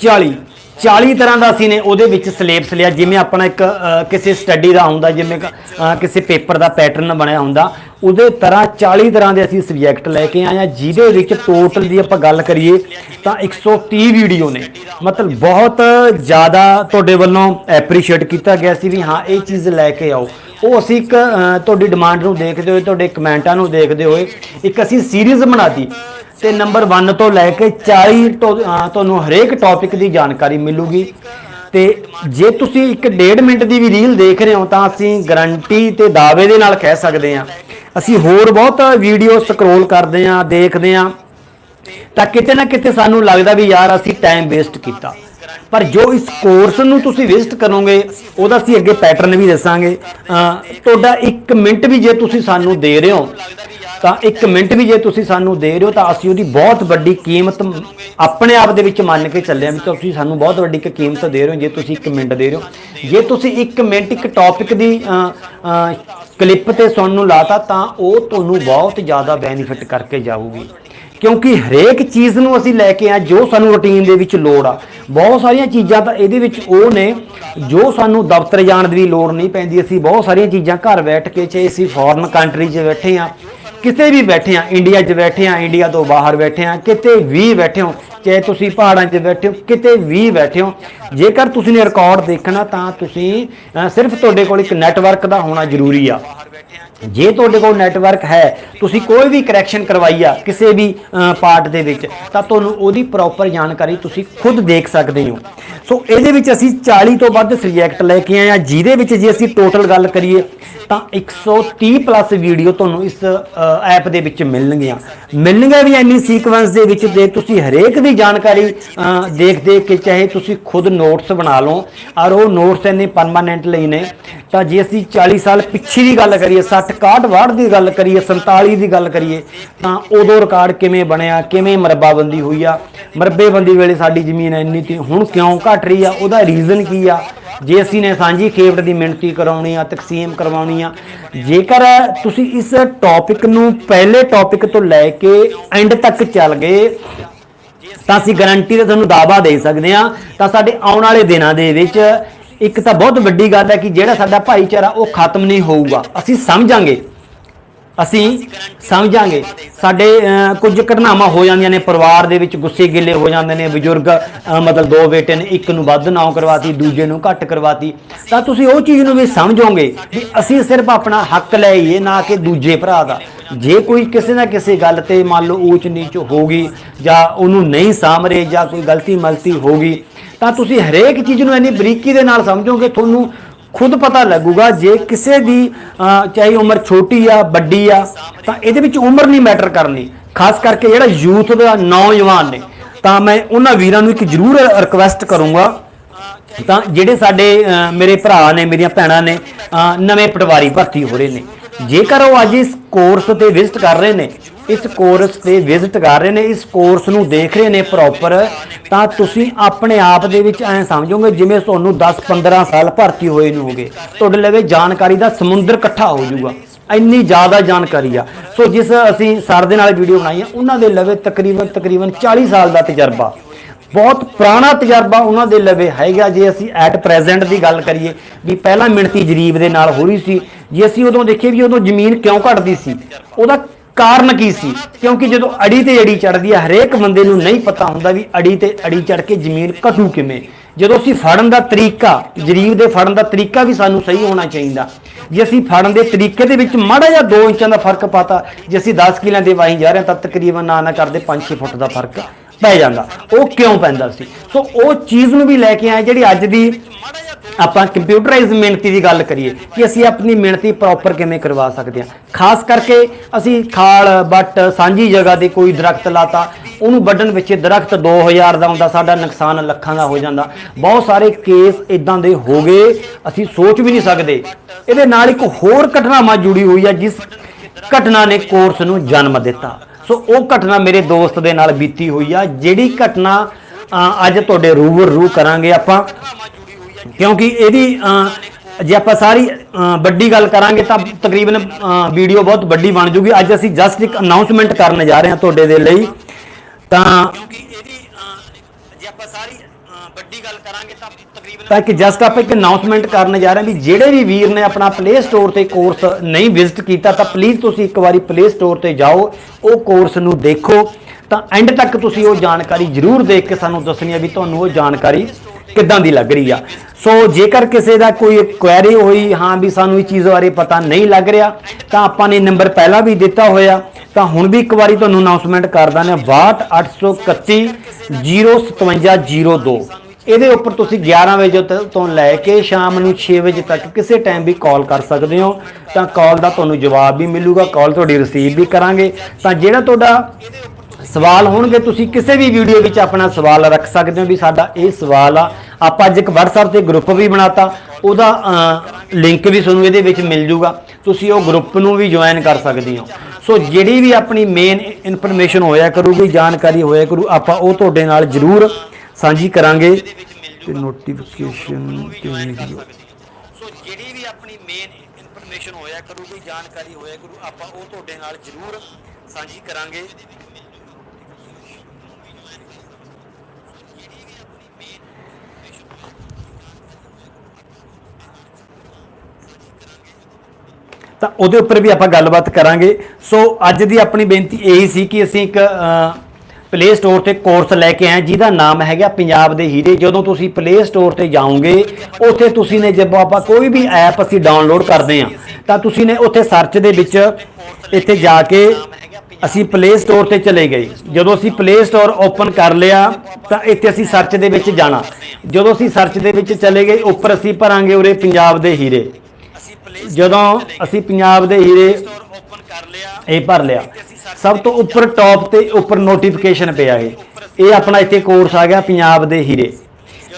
40 40 ਤਰ੍ਹਾਂ ਦਾ ਅਸੀਂ ਨੇ ਉਹਦੇ ਵਿੱਚ ਸਿਲੇਬਸ ਲਿਆ। ਜਿਵੇਂ ਆਪਣਾ ਇੱਕ ਕਿਸੇ ਸਟੱਡੀ ਦਾ ਹੁੰਦਾ, ਜਿਵੇਂ ਕਿਸੇ ਪੇਪਰ ਦਾ ਪੈਟਰਨ ਬਣਿਆ ਹੁੰਦਾ ਉਹਦੇ ਤਰ੍ਹਾਂ 40 ਤਰ੍ਹਾਂ ਦੇ ਅਸੀਂ ਸਬਜੈਕਟ ਲੈ ਕੇ ਆਏ ਆ ਜਿਹਦੇ ਵਿੱਚ ਟੋਟਲ ਦੀ ਆਪਾਂ ਗੱਲ ਕਰੀਏ ਤਾਂ 130 ਵੀਡੀਓ ਨੇ। ਮਤਲਬ ਬਹੁਤ ਜ਼ਿਆਦਾ ਤੁਹਾਡੇ ਵੱਲੋਂ ਐਪਰੀਸ਼ੀਏਟ ਕੀਤਾ ਗਿਆ ਸੀ ਵੀ ਹਾਂ, ਇਹ ਚੀਜ਼ ਲੈ ਕੇ ਆਓ। ਉਹ ਅਸੀਂ ਇੱਕ ਤੁਹਾਡੀ ਡਿਮਾਂਡ ਨੂੰ ਦੇਖਦੇ ਹੋਏ, ਤੁਹਾਡੇ ਕਮੈਂਟਾਂ ਨੂੰ ਦੇਖਦੇ ਹੋਏ ਇੱਕ ਅਸੀਂ ਸੀਰੀਜ਼ ਬਣਾਤੀ ਤੇ ਨੰਬਰ 1 ਤੋਂ ਲੈ ਕੇ 40 ਤੋਂ ਤੁਹਾਨੂੰ ਹਰੇਕ ਟੌਪਿਕ ਦੀ ਜਾਣਕਾਰੀ ਮਿਲੂਗੀ। ਤੇ ਜੇ ਤੁਸੀਂ ਇੱਕ ਡੇਢ ਮਿੰਟ ਦੀ ਵੀ ਰੀਲ ਦੇਖ ਰਹੇ ਹੋ ਤਾਂ ਅਸੀਂ ਗਾਰੰਟੀ ਤੇ ਦਾਅਵੇ ਦੇ ਨਾਲ ਕਹਿ ਸਕਦੇ ਹਾਂ ਅਸੀਂ ਹੋਰ ਬਹੁਤ ਵੀਡੀਓ ਸਕਰੋਲ ਕਰਦੇ ਹਾਂ, ਦੇਖਦੇ ਹਾਂ। ਤਾਂ ਕਿਤੇ ਨਾ ਕਿਤੇ ਸਾਨੂੰ ਲੱਗਦਾ ਵੀ ਯਾਰ ਅਸੀਂ ਟਾਈਮ ਵੇਸਟ ਕੀਤਾ। ਪਰ ਜੋ ਇਸ ਕੋਰਸ ਨੂੰ ਤੁਸੀਂ ਵੇਸਟ ਕਰੋਗੇ, ਉਹਦਾ ਅਸੀਂ ਅੱਗੇ ਪੈਟਰਨ ਵੀ ਦੱਸਾਂਗੇ। ਤੁਹਾਡਾ 1 ਮਿੰਟ ਵੀ ਜੇ ਤੁਸੀਂ ਸਾਨੂੰ ਦੇ ਰਹੇ ਹੋ ਤਾਂ 1 ਮਿੰਟ ਵੀ ਜੇ ਤੁਸੀਂ ਸਾਨੂੰ ਦੇ ਰਹੇ ਹੋ ਤਾਂ ਅਸੀਂ ਉਹਦੀ ਬਹੁਤ ਵੱਡੀ ਕੀਮਤ ਆਪਣੇ ਆਪ ਦੇ ਵਿੱਚ ਮੰਨ ਕੇ ਚੱਲੇ ਹਾਂ ਵੀ ਤੁਸੀਂ ਸਾਨੂੰ ਬਹੁਤ ਵੱਡੀ ਇੱਕ ਕੀਮਤ ਦੇ ਰਹੇ ਹੋ, ਜੇ ਤੁਸੀਂ 1 ਮਿੰਟ ਦੇ ਰਹੇ ਹੋ। ਜੇ ਤੁਸੀਂ 1 ਮਿੰਟ ਇੱਕ ਟੌਪਿਕ ਦੀ ਕਲਿੱਪ ਤੇ ਸੁਣਨ ਨੂੰ ਲਾਤਾ ਤਾਂ ਉਹ ਤੁਹਾਨੂੰ ਬਹੁਤ ਜ਼ਿਆਦਾ ਬੈਨੀਫਿਟ ਕਰਕੇ ਜਾਊਗੀ। ਕਿਉਂਕਿ ਹਰੇਕ ਚੀਜ਼ ਨੂੰ ਅਸੀਂ ਲੈ ਕੇ ਆ, ਜੋ ਸਾਨੂੰ ਰੁਟੀਨ ਦੇ ਵਿੱਚ ਲੋੜ ਆ। ਬਹੁਤ ਸਾਰੀਆਂ ਚੀਜ਼ਾਂ ਤਾਂ ਇਹਦੇ ਵਿੱਚ ਉਹ ਨੇ, ਜੋ ਸਾਨੂੰ ਦਫ਼ਤਰ ਜਾਣ ਦੀ ਲੋੜ ਨਹੀਂ ਪੈਂਦੀ। ਅਸੀਂ ਬਹੁਤ ਸਾਰੀਆਂ ਚੀਜ਼ਾਂ ਘਰ ਬੈਠ ਕੇ, ਚਾਹੇ ਅਸੀਂ ਫੋਰਨ ਕੰਟਰੀ 'ਚ ਬੈਠੇ ਆ ਕਿਤੇ ਵੀ ਬੈਠੇ ਆ ਇੰਡੀਆ 'ਚ ਬੈਠੇ ਆ ਇੰਡੀਆ ਤੋਂ ਬਾਹਰ ਬੈਠੇ ਆ ਕਿਤੇ ਵੀ ਬੈਠੇ ਹੋ ਚਾਹੇ ਤੁਸੀਂ ਪਹਾੜਾਂ 'ਚ ਬੈਠੇ ਹੋ ਕਿਤੇ ਵੀ ਬੈਠੇ ਹੋ ਜੇਕਰ ਤੁਸੀਂ ਨੇ ਰਿਕਾਰਡ ਦੇਖਣਾ ਤਾਂ ਤੁਸੀਂ ਅ, ਸਿਰਫ ਤੁਹਾਡੇ ਕੋਲ ਇੱਕ ਨੈਟਵਰਕ ਦਾ ਹੋਣਾ ਜ਼ਰੂਰੀ ਆ। ਜੇ ਤੁਹਾਡੇ ਕੋਲ ਨੈਟਵਰਕ ਹੈ ਤੁਸੀਂ ਕੋਈ ਵੀ ਕਰੈਕਸ਼ਨ ਕਰਵਾਈ ਆ ਕਿਸੇ ਵੀ ਪਾਰਟ ਦੇ ਵਿੱਚ ਤਾਂ ਤੁਹਾਨੂੰ ਉਹਦੀ ਪ੍ਰੋਪਰ ਜਾਣਕਾਰੀ ਤੁਸੀਂ ਖੁਦ ਦੇਖ ਸਕਦੇ ਹੋ। ਸੋ ਇਹਦੇ ਵਿੱਚ ਅਸੀਂ 40 ਤੋਂ ਵੱਧ ਸਬਜੈਕਟ ਲੈ ਕੇ ਆਏ ਆ। ਜਿਹਦੇ ਵਿੱਚ ਜੇ ਅਸੀਂ ਟੋਟਲ ਗੱਲ ਕਰੀਏ ਤਾਂ 130 ਪਲੱਸ ਵੀਡੀਓ ਤੁਹਾਨੂੰ ਇਸ ਐਪ ਦੇ ਵਿੱਚ ਮਿਲਣਗੀਆਂ। ਮਿਲਣਗੀਆਂ ਵੀ ਇੰਨੀ ਸੀਕੁਐਂਸ ਦੇ ਵਿੱਚ ਦੇ ਤੁਸੀਂ ਹਰੇਕ ਦੀ ਜਾਣਕਾਰੀ ਅ, ਦੇਖ ਦੇਖ ਕੇ ਚਾਹੇ ਤੁਸੀਂ ਖੁਦ ਨੋਟਸ ਬਣਾ ਲਓ ਔਰ ਉਹ ਨੋਟਸ ਇੰਨੇ ਪਰਮਾਨੈਂਟ ਲਈ ਨੇ ਤਾਂ ਜੇ ਅਸੀਂ 40 ਸਾਲ ਪਿੱਛੇ ਦੀ ਗੱਲ ਕਰੀਏ 60 61 62 ਦੀ ਗੱਲ ਕਰੀਏ 47 ਦੀ ਗੱਲ ਕਰੀਏ, ਤਾਂ ਉਦੋਂ ਰਿਕਾਰਡ ਕਿਵੇਂ ਬਣਿਆ, ਕਿਵੇਂ ਮਰੱਬਾਬੰਦੀ ਹੋਈ ਆ? ਮਰੱਬੇਬੰਦੀ ਵੇਲੇ ਸਾਡੀ ਜ਼ਮੀਨ ਇੰਨੀ ਤੀ, ਹੁਣ ਕਿਉਂ ਘਟ ਰਹੀ ਆ? ਉਹਦਾ ਰੀਜ਼ਨ ਕੀ ਆ? ਜੇ ਅਸੀਂ ਨੇ ਸਾਂਝੀ ਖੇਤ ਦੀ ਮਿਹਨਤੀ ਕਰਾਉਣੀ ਆ, ਤਕਸੀਮ ਕਰਵਾਉਣੀ ਆ, ਜੇਕਰ ਤੁਸੀਂ ਇਸ ਟੌਪਿਕ ਨੂੰ ਪਹਿਲੇ ਟੌਪਿਕ ਤੋਂ ਲੈ ਕੇ ਐਂਡ ਤੱਕ ਚੱਲ ਗਏ, ਤਾਂ ਅਸੀਂ ਗਾਰੰਟੀ ਤੇ ਤੁਹਾਨੂੰ ਦਾਵਾ ਦੇ ਸਕਦੇ ਹਾਂ ਤਾਂ ਸਾਡੇ ਆਉਣ ਵਾਲੇ ਦਿਨਾਂ ਦੇ ਵਿੱਚ ਇੱਕ ਤਾਂ ਬਹੁਤ ਵੱਡੀ ਗੱਲ ਹੈ ਕਿ ਜਿਹੜਾ ਸਾਡਾ ਭਾਈਚਾਰਾ ਉਹ ਖਤਮ ਨਹੀਂ ਹੋਊਗਾ। ਅਸੀਂ ਸਮਝਾਂਗੇ। ਅਸੀਂ ਸਮਝਾਂਗੇ। ਸਾਡੇ ਅਹ, ਕੁਝ ਘਟਨਾਵਾਂ ਹੋ ਜਾਂਦੀਆਂ ਨੇ ਪਰਿਵਾਰ ਦੇ ਵਿੱਚ ਗੁੱਸੇ ਗਿੱਲੇ ਹੋ ਜਾਂਦੇ ਨੇ ਬਜ਼ੁਰਗ ਮਤਲਬ ਦੋ ਬੇਟੇ ਨੇ ਇੱਕ ਨੂੰ ਵੱਧ ਨਾਉ ਕਰਵਾਤੀ ਦੂਜੇ ਨੂੰ ਘੱਟ ਕਰਵਾਤੀ। ਤਾਂ ਤੁਸੀਂ ਉਹ ਚੀਜ਼ ਨੂੰ ਵੀ ਸਮਝੋਗੇ ਵੀ ਅਸੀਂ ਸਿਰਫ ਆਪਣਾ ਹੱਕ ਲਈਏ ਨਾ ਕਿ ਦੂਜੇ ਭਰਾ ਦਾ। ਜੇ ਕੋਈ ਕਿਸੇ ਨਾ ਕਿਸੇ ਗੱਲ ਤੇ ਮੰਨ ਲਓ ਊਚ ਨੀਚ ਹੋ ਗਈ ਜਾਂ ਉਹਨੂੰ ਨਹੀਂ ਸਾਂਭਰੇ ਜਾਂ ਕੋਈ ਗਲਤੀ ਮਲਤੀ ਹੋ ਗਈ ਤਾਂ ਤੁਸੀਂ ਹਰੇਕ ਚੀਜ਼ ਨੂੰ ਇੰਨੀ ਬਰੀਕੀ ਦੇ ਨਾਲ ਸਮਝੋਗੇ ਤੁਹਾਨੂੰ ਖੁਦ ਪਤਾ ਲੱਗੂਗਾ ਜੇ ਕਿਸੇ ਦੀ ਚਾਹੇ ਉਮਰ ਛੋਟੀ ਆ, ਵੱਡੀ ਆ, ਤਾਂ ਇਹਦੇ ਵਿੱਚ ਉਮਰ ਨਹੀਂ ਮੈਟਰ ਕਰਨੀ। ਖਾਸ ਕਰਕੇ ਜਿਹੜਾ ਯੂਥ ਦਾ ਨੌਜਵਾਨ ਨੇ। ਤਾਂ ਮੈਂ ਉਹਨਾਂ ਵੀਰਾਂ ਨੂੰ ਇੱਕ ਜ਼ਰੂਰ ਰਿਕਵੈਸਟ ਕਰੂੰਗਾ। ਤਾਂ ਜਿਹੜੇ ਸਾਡੇ ਮੇਰੇ ਭਰਾ ਨੇ, ਮੇਰੀਆਂ ਭੈਣਾਂ ਨੇ ਨਵੇਂ ਪਟਵਾਰੀ ਭਰਤੀ ਹੋ ਰਹੇ ਨੇ। ਜੇਕਰ ਉਹ ਅੱਜ ਇਸ ਕੋਰਸ ਤੇ ਵਿਜ਼ਿਟ ਕਰ ਰਹੇ ਨੇ ਇਸ ਕੋਰਸ ਤੇ ਵਿਜ਼ਿਟ ਕਰ ਰਹੇ ਨੇ, ਇਸ ਕੋਰਸ ਨੂੰ ਦੇਖ ਰਹੇ ਨੇ ਪ੍ਰੋਪਰ ਤਾਂ ਤੁਸੀਂ ਆਪਣੇ ਆਪ ਦੇ ਵਿੱਚ ਐਂ ਸਮਝੋਗੇ, ਜਿਵੇਂ ਤੁਹਾਨੂੰ 10-15 ਸਾਲ ਭਰਤੀ ਹੋਏ ਨੂੰ ਹੋਗੇ। ਤੁਹਾਡੇ ਲਵੇ ਜਾਣਕਾਰੀ ਦਾ ਸਮੁੰਦਰ ਇਕੱਠਾ ਹੋ ਜਾਊਗਾ। ਇੰਨੀ ਜ਼ਿਆਦਾ ਜਾਣਕਾਰੀ ਆ। ਸੋ ਜਿਸ ਅਸੀਂ ਸਰ ਦੇ ਨਾਲ ਵੀਡੀਓ ਬਣਾਈ ਆ, ਉਹਨਾਂ ਦੇ ਲਵੇ ਤਕਰੀਬਨ ਤਕਰੀਬਨ 40 ਸਾਲ ਦਾ ਤਜਰਬਾ। ਬਹੁਤ ਪੁਰਾਣਾ ਤਜਰਬਾ ਉਹਨਾਂ ਦੇ ਲਵੇ ਹੈਗਾ, ਜੇ ਅਸੀਂ ਐਟ ਪ੍ਰੈਜ਼ੈਂਟ ਦੀ ਗੱਲ ਕਰੀਏ, ਵੀ ਪਹਿਲਾਂ ਮਿਣਤੀ ਜਰੀਬ ਦੇ ਨਾਲ ਹੋ ਰਹੀ ਸੀ। ਜੇ ਅਸੀਂ ਉਦੋਂ ਦੇਖੀਏ ਵੀ ਉਦੋਂ ਜ਼ਮੀਨ ਕਿਉਂ ਘਟਦੀ ਸੀ, ਉਹਦਾ ਕਾਰਨ ਕੀ ਸੀ? ਕਿਉਂਕਿ ਜਦੋਂ ਅੜੀ ਤੇ ਅੜੀ ਚੜਦੀ ਹੈ ਹਰੇਕ ਬੰਦੇ ਨੂੰ ਨਹੀਂ ਪਤਾ ਹੁੰਦਾ ਵੀ ਅੜੀ ਤੇ ਅੜੀ ਚੜ ਕੇ ਜ਼ਮੀਨ ਘਟੂ ਕਿਵੇਂ। ਜਦੋਂ ਅਸੀਂ ਫੜਨ ਦਾ ਤਰੀਕਾ, ਜਰੀਬ ਦੇ ਫੜਨ ਦਾ ਤਰੀਕਾ ਵੀ ਸਾਨੂੰ ਸਹੀ ਹੋਣਾ ਚਾਹੀਦਾ। ਜੇ ਅਸੀਂ ਫੜਨ ਦੇ ਤਰੀਕੇ ਦੇ ਵਿੱਚ ਮਾੜਾ ਜਿਹਾ 2 ਇੰਚਾਂ ਦਾ ਫ਼ਰਕ ਪਾਤਾ, ਜੇ ਅਸੀਂ 10 ਕਿਲਿਆਂ ਦੇ ਵਾਹੀ ਜਾ ਰਹੇ ਹਾਂ, ਤਾਂ ਤਕਰੀਬਨ ਨਾ ਨਾ ਕਰਦੇ 5-6 ਫੁੱਟ ਦਾ ਫ਼ਰਕ ਪੈ ਜਾਂਦਾ। ਉਹ ਕਿਉਂ ਪੈਂਦਾ ਸੀ? ਸੋ ਉਹ ਚੀਜ਼ ਨੂੰ ਵੀ ਲੈ ਕੇ ਆਏ ਜਿਹੜੀ ਅੱਜ ਦੀ ਆਪਾਂ ਕੰਪਿਊਟਰਾਈਜ਼ ਮਿਹਨਤੀ ਦੀ ਗੱਲ ਕਰੀਏ ਕਿ ਅਸੀਂ ਆਪਣੀ ਮਿਹਨਤੀ ਪ੍ਰੋਪਰ ਕਿਵੇਂ ਕਰਵਾ ਸਕਦੇ ਹਾਂ। ਖਾਸ ਕਰਕੇ ਅਸੀਂ ਖਾਲ, ਬੱਟ, ਸਾਂਝੀ ਜਗ੍ਹਾ ਤੇ ਕੋਈ ਦਰਖਤ ਲਾਤਾ, ਉਹਨੂੰ ਵੱਢਣ ਵਿੱਚ ਦਰਖਤ 2000 ਦਾ ਹੁੰਦਾ, ਸਾਡਾ ਨੁਕਸਾਨ ਲੱਖਾਂ ਦਾ ਹੋ ਜਾਂਦਾ। ਬਹੁਤ ਸਾਰੇ ਕੇਸ ਇਦਾਂ ਦੇ ਹੋ ਗਏ, ਅਸੀਂ ਸੋਚ ਵੀ ਨਹੀਂ ਸਕਦੇ। ਇਹਦੇ ਨਾਲ ਇੱਕ ਹੋਰ ਘਟਨਾਵਾਂ ਜੁੜੀ ਹੋਈ ਹੈ, ਜਿਸ ਘਟਨਾ ਨੇ ਕੋਰਸ ਨੂੰ ਜਨਮ ਦਿੱਤਾ। ਸੋ ਉਹ ਘਟਨਾ ਮੇਰੇ ਦੋਸਤ ਦੇ ਨਾਲ ਬੀਤੀ ਹੋਈ ਆ, ਜਿਹੜੀ ਘਟਨਾ ਅੱਜ ਤੁਹਾਡੇ ਰੂਬਰੂ ਕਰਾਂਗੇ ਆਪਾਂ। ਕਿਉਂਕਿ ਇਹਦੀ ਜੇ ਆਪਾਂ ਸਾਰੀ ਵੱਡੀ ਗੱਲ ਕਰਾਂਗੇ ਤਾਂ ਤਕਰੀਬਨ ਵੀਡੀਓ ਬਹੁਤ ਵੱਡੀ ਬਣ ਜੂਗੀ। ਅੱਜ ਅਸੀਂ ਜਸਟ ਇੱਕ ਅਨਾਉਂਸਮੈਂਟ ਕਰਨ ਜਾ ਰਹੇ ਹਾਂ ਤੁਹਾਡੇ ਦੇ ਲਈ। ਤਾਂ ਜੇ ਆਪਾਂ ਸਾਰੀ ਵੱਡੀ ਗੱਲ ਕਰਾਂਗੇ ਤਾਂ ਤਕਰੀਬਨ ਤਾਂ ਕਿ ਜਸਟ ਆਪਾਂ ਇੱਕ ਅਨਾਉਂਸਮੈਂਟ ਕਰਨ ਜਾ ਰਹੇ ਹਾਂ ਵੀ ਜਿਹੜੇ ਵੀ ਵੀਰ ਨੇ ਆਪਣਾ ਪਲੇ ਸਟੋਰ ਤੇ ਕੋਰਸ ਨਹੀਂ ਵਿਜ਼ਿਟ ਕੀਤਾ, ਤਾਂ ਪਲੀਜ਼ ਤੁਸੀਂ ਇੱਕ ਵਾਰੀ ਪਲੇ ਸਟੋਰ ਤੇ ਜਾਓ, ਉਹ ਕੋਰਸ ਨੂੰ ਦੇਖੋ। ਤਾਂ ਐਂਡ ਤੱਕ ਤੁਸੀਂ ਉਹ ਜਾਣਕਾਰੀ ਜ਼ਰੂਰ ਦੇਖ ਕੇ ਸਾਨੂੰ ਦੱਸਣੀ ਹੈ ਵੀ ਤੁਹਾਨੂੰ ਉਹ ਜਾਣਕਾਰੀ ਕਿੱਦਾਂ ਦੀ ਲੱਗ ਰਹੀ ਆ। ਸੋ ਜੇਕਰ ਕਿਸੇ ਦਾ ਕੋਈ ਕੁਐਰੀ ਹੋਈ, ਹਾਂ ਵੀ ਸਾਨੂੰ ਇਹ ਚੀਜ਼ ਬਾਰੇ ਪਤਾ ਨਹੀਂ ਲੱਗ ਰਿਹਾ, ਤਾਂ ਆਪਾਂ ਨੇ ਨੰਬਰ ਪਹਿਲਾਂ ਵੀ ਦਿੱਤਾ ਹੋਇਆ। ਤਾਂ ਹੁਣ ਵੀ ਇੱਕ ਵਾਰੀ ਤੁਹਾਨੂੰ ਅਨਾਉਂਸਮੈਂਟ ਕਰ ਦਿੰਦੇ ਹਾਂ 62831 05702 ਇਹਦੇ ਉੱਪਰ ਤੁਸੀਂ 11 ਵਜੇ ਤੋਂ- ਤੋਂ ਲੈ ਕੇ ਸ਼ਾਮ ਨੂੰ 6 ਵਜੇ ਤੱਕ ਕਿਸੇ ਟਾਈਮ ਵੀ ਕਾਲ ਕਰ ਸਕਦੇ ਹੋ। ਤਾਂ ਕਾਲ ਦਾ ਤੁਹਾਨੂੰ ਜਵਾਬ ਵੀ ਮਿਲੂਗਾ ਕਾਲ ਤੁਹਾਡੀ ਰਿਸੀਵ ਵੀ ਕਰਾਂਗੇ। ਤਾਂ ਜਿਹੜਾ ਤੁਹਾਡਾ ਸਵਾਲ ਹੋਣਗੇ, ਤੁਸੀਂ ਕਿਸੇ ਵੀ ਵੀਡੀਓ ਵਿੱਚ ਆਪਣਾ ਸਵਾਲ ਰੱਖ ਸਕਦੇ ਹੋ ਵੀ ਸਾਡਾ ਇਹ ਸਵਾਲ ਆ। ਆਪਾਂ ਅੱਜ ਇੱਕ WhatsApp ਤੇ ਗਰੁੱਪ ਵੀ ਬਣਾਤਾ, ਉਹਦਾ ਲਿੰਕ ਵੀ ਤੁਹਾਨੂੰ ਇਹਦੇ ਵਿੱਚ ਮਿਲ ਜੂਗਾ। ਤੁਸੀਂ ਉਹ ਗਰੁੱਪ ਨੂੰ ਵੀ ਜੁਆਇਨ ਕਰ ਸਕਦੇ ਹੋ। ਸੋ ਜਿਹੜੀ ਵੀ ਆਪਣੀ ਮੇਨ ਇਨਫੋਰਮੇਸ਼ਨ ਹੋਇਆ ਕਰੂਗੀ, ਜਾਣਕਾਰੀ ਹੋਇਆ ਕਰੂ, ਆਪਾਂ ਉਹ ਤੁਹਾਡੇ ਨਾਲ ਜ਼ਰੂਰ ਸਾਂਝੀ ਕਰਾਂਗੇ ਤੇ ਨੋਟੀਫਿਕੇਸ਼ਨ ਤੇ ਸੋ ਜਿਹੜੀ ਵੀ ਆਪਣੀ ਮੇਨ ਇਨਫੋਰਮੇਸ਼ਨ ਹੋਇਆ ਕਰੂਗੀ, ਜਾਣਕਾਰੀ ਹੋਇਆ ਕਰੂ, ਆਪਾਂ ਉਹ ਤੁਹਾਡੇ ਨਾਲ ਜ਼ਰੂਰ ਸਾਂਝੀ ਕਰਾਂਗੇ। ਤਾਂ ਉਹਦੇ ਉੱਪਰ ਵੀ ਆਪਾਂ ਗੱਲਬਾਤ ਕਰਾਂਗੇ। ਸੋ ਅੱਜ ਦੀ ਆਪਣੀ ਬੇਨਤੀ ਇਹੀ ਸੀ ਕਿ ਅਸੀਂ ਇੱਕ ਪਲੇ ਸਟੋਰ ਤੇ ਕੋਰਸ ਲੈ ਕੇ ਆਏ ਜਿਹਦਾ ਨਾਮ ਹੈਗਾ ਪੰਜਾਬ ਦੇ ਹੀਰੇ। ਜਦੋਂ ਤੁਸੀਂ ਪਲੇ ਸਟੋਰ ਤੇ ਜਾਓਗੇ, ਉੱਥੇ ਤੁਸੀਂ ਨੇ ਜਦੋਂ ਆਪਾਂ ਕੋਈ ਵੀ ਐਪ ਅਸੀਂ ਡਾਊਨਲੋਡ ਕਰਦੇ ਹਾਂ, ਤਾਂ ਤੁਸੀਂ ਨੇ ਉੱਥੇ ਸਰਚ ਦੇ ਵਿੱਚ ਇੱਥੇ ਜਾ ਕੇ ਅਸੀਂ ਪਲੇ ਸਟੋਰ ਤੇ ਚਲੇ ਗਏ। ਜਦੋਂ ਅਸੀਂ ਪਲੇ ਸਟੋਰ ਓਪਨ ਕਰ ਲਿਆ, ਤਾਂ ਇੱਥੇ ਅਸੀਂ ਸਰਚ ਦੇ ਵਿੱਚ ਜਾਣਾ। ਜਦੋਂ ਅਸੀਂ ਸਰਚ ਦੇ ਵਿੱਚ ਚਲੇ ਗਏ, ਉੱਪਰ ਅਸੀਂ ਭਰਾਂਗੇ ਉਰੇ ਪੰਜਾਬ ਦੇ ਹੀਰੇ। ਜਦੋਂ ਅਸੀਂ ਪੰਜਾਬ ਦੇ ਹੀਰੇ ਇਹ ਭਰ ਲਿਆ, ਸਭ ਤੋਂ ਉੱਪਰ ਟੌਪ ਤੇ ਉੱਪਰ ਨੋਟੀਫਿਕੇਸ਼ਨ ਪਿਆ ਇਹ। ਇਹ ਆਪਣਾ ਇੱਥੇ ਕੋਰਸ ਆ ਗਿਆ ਪੰਜਾਬ ਦੇ ਹੀਰੇ।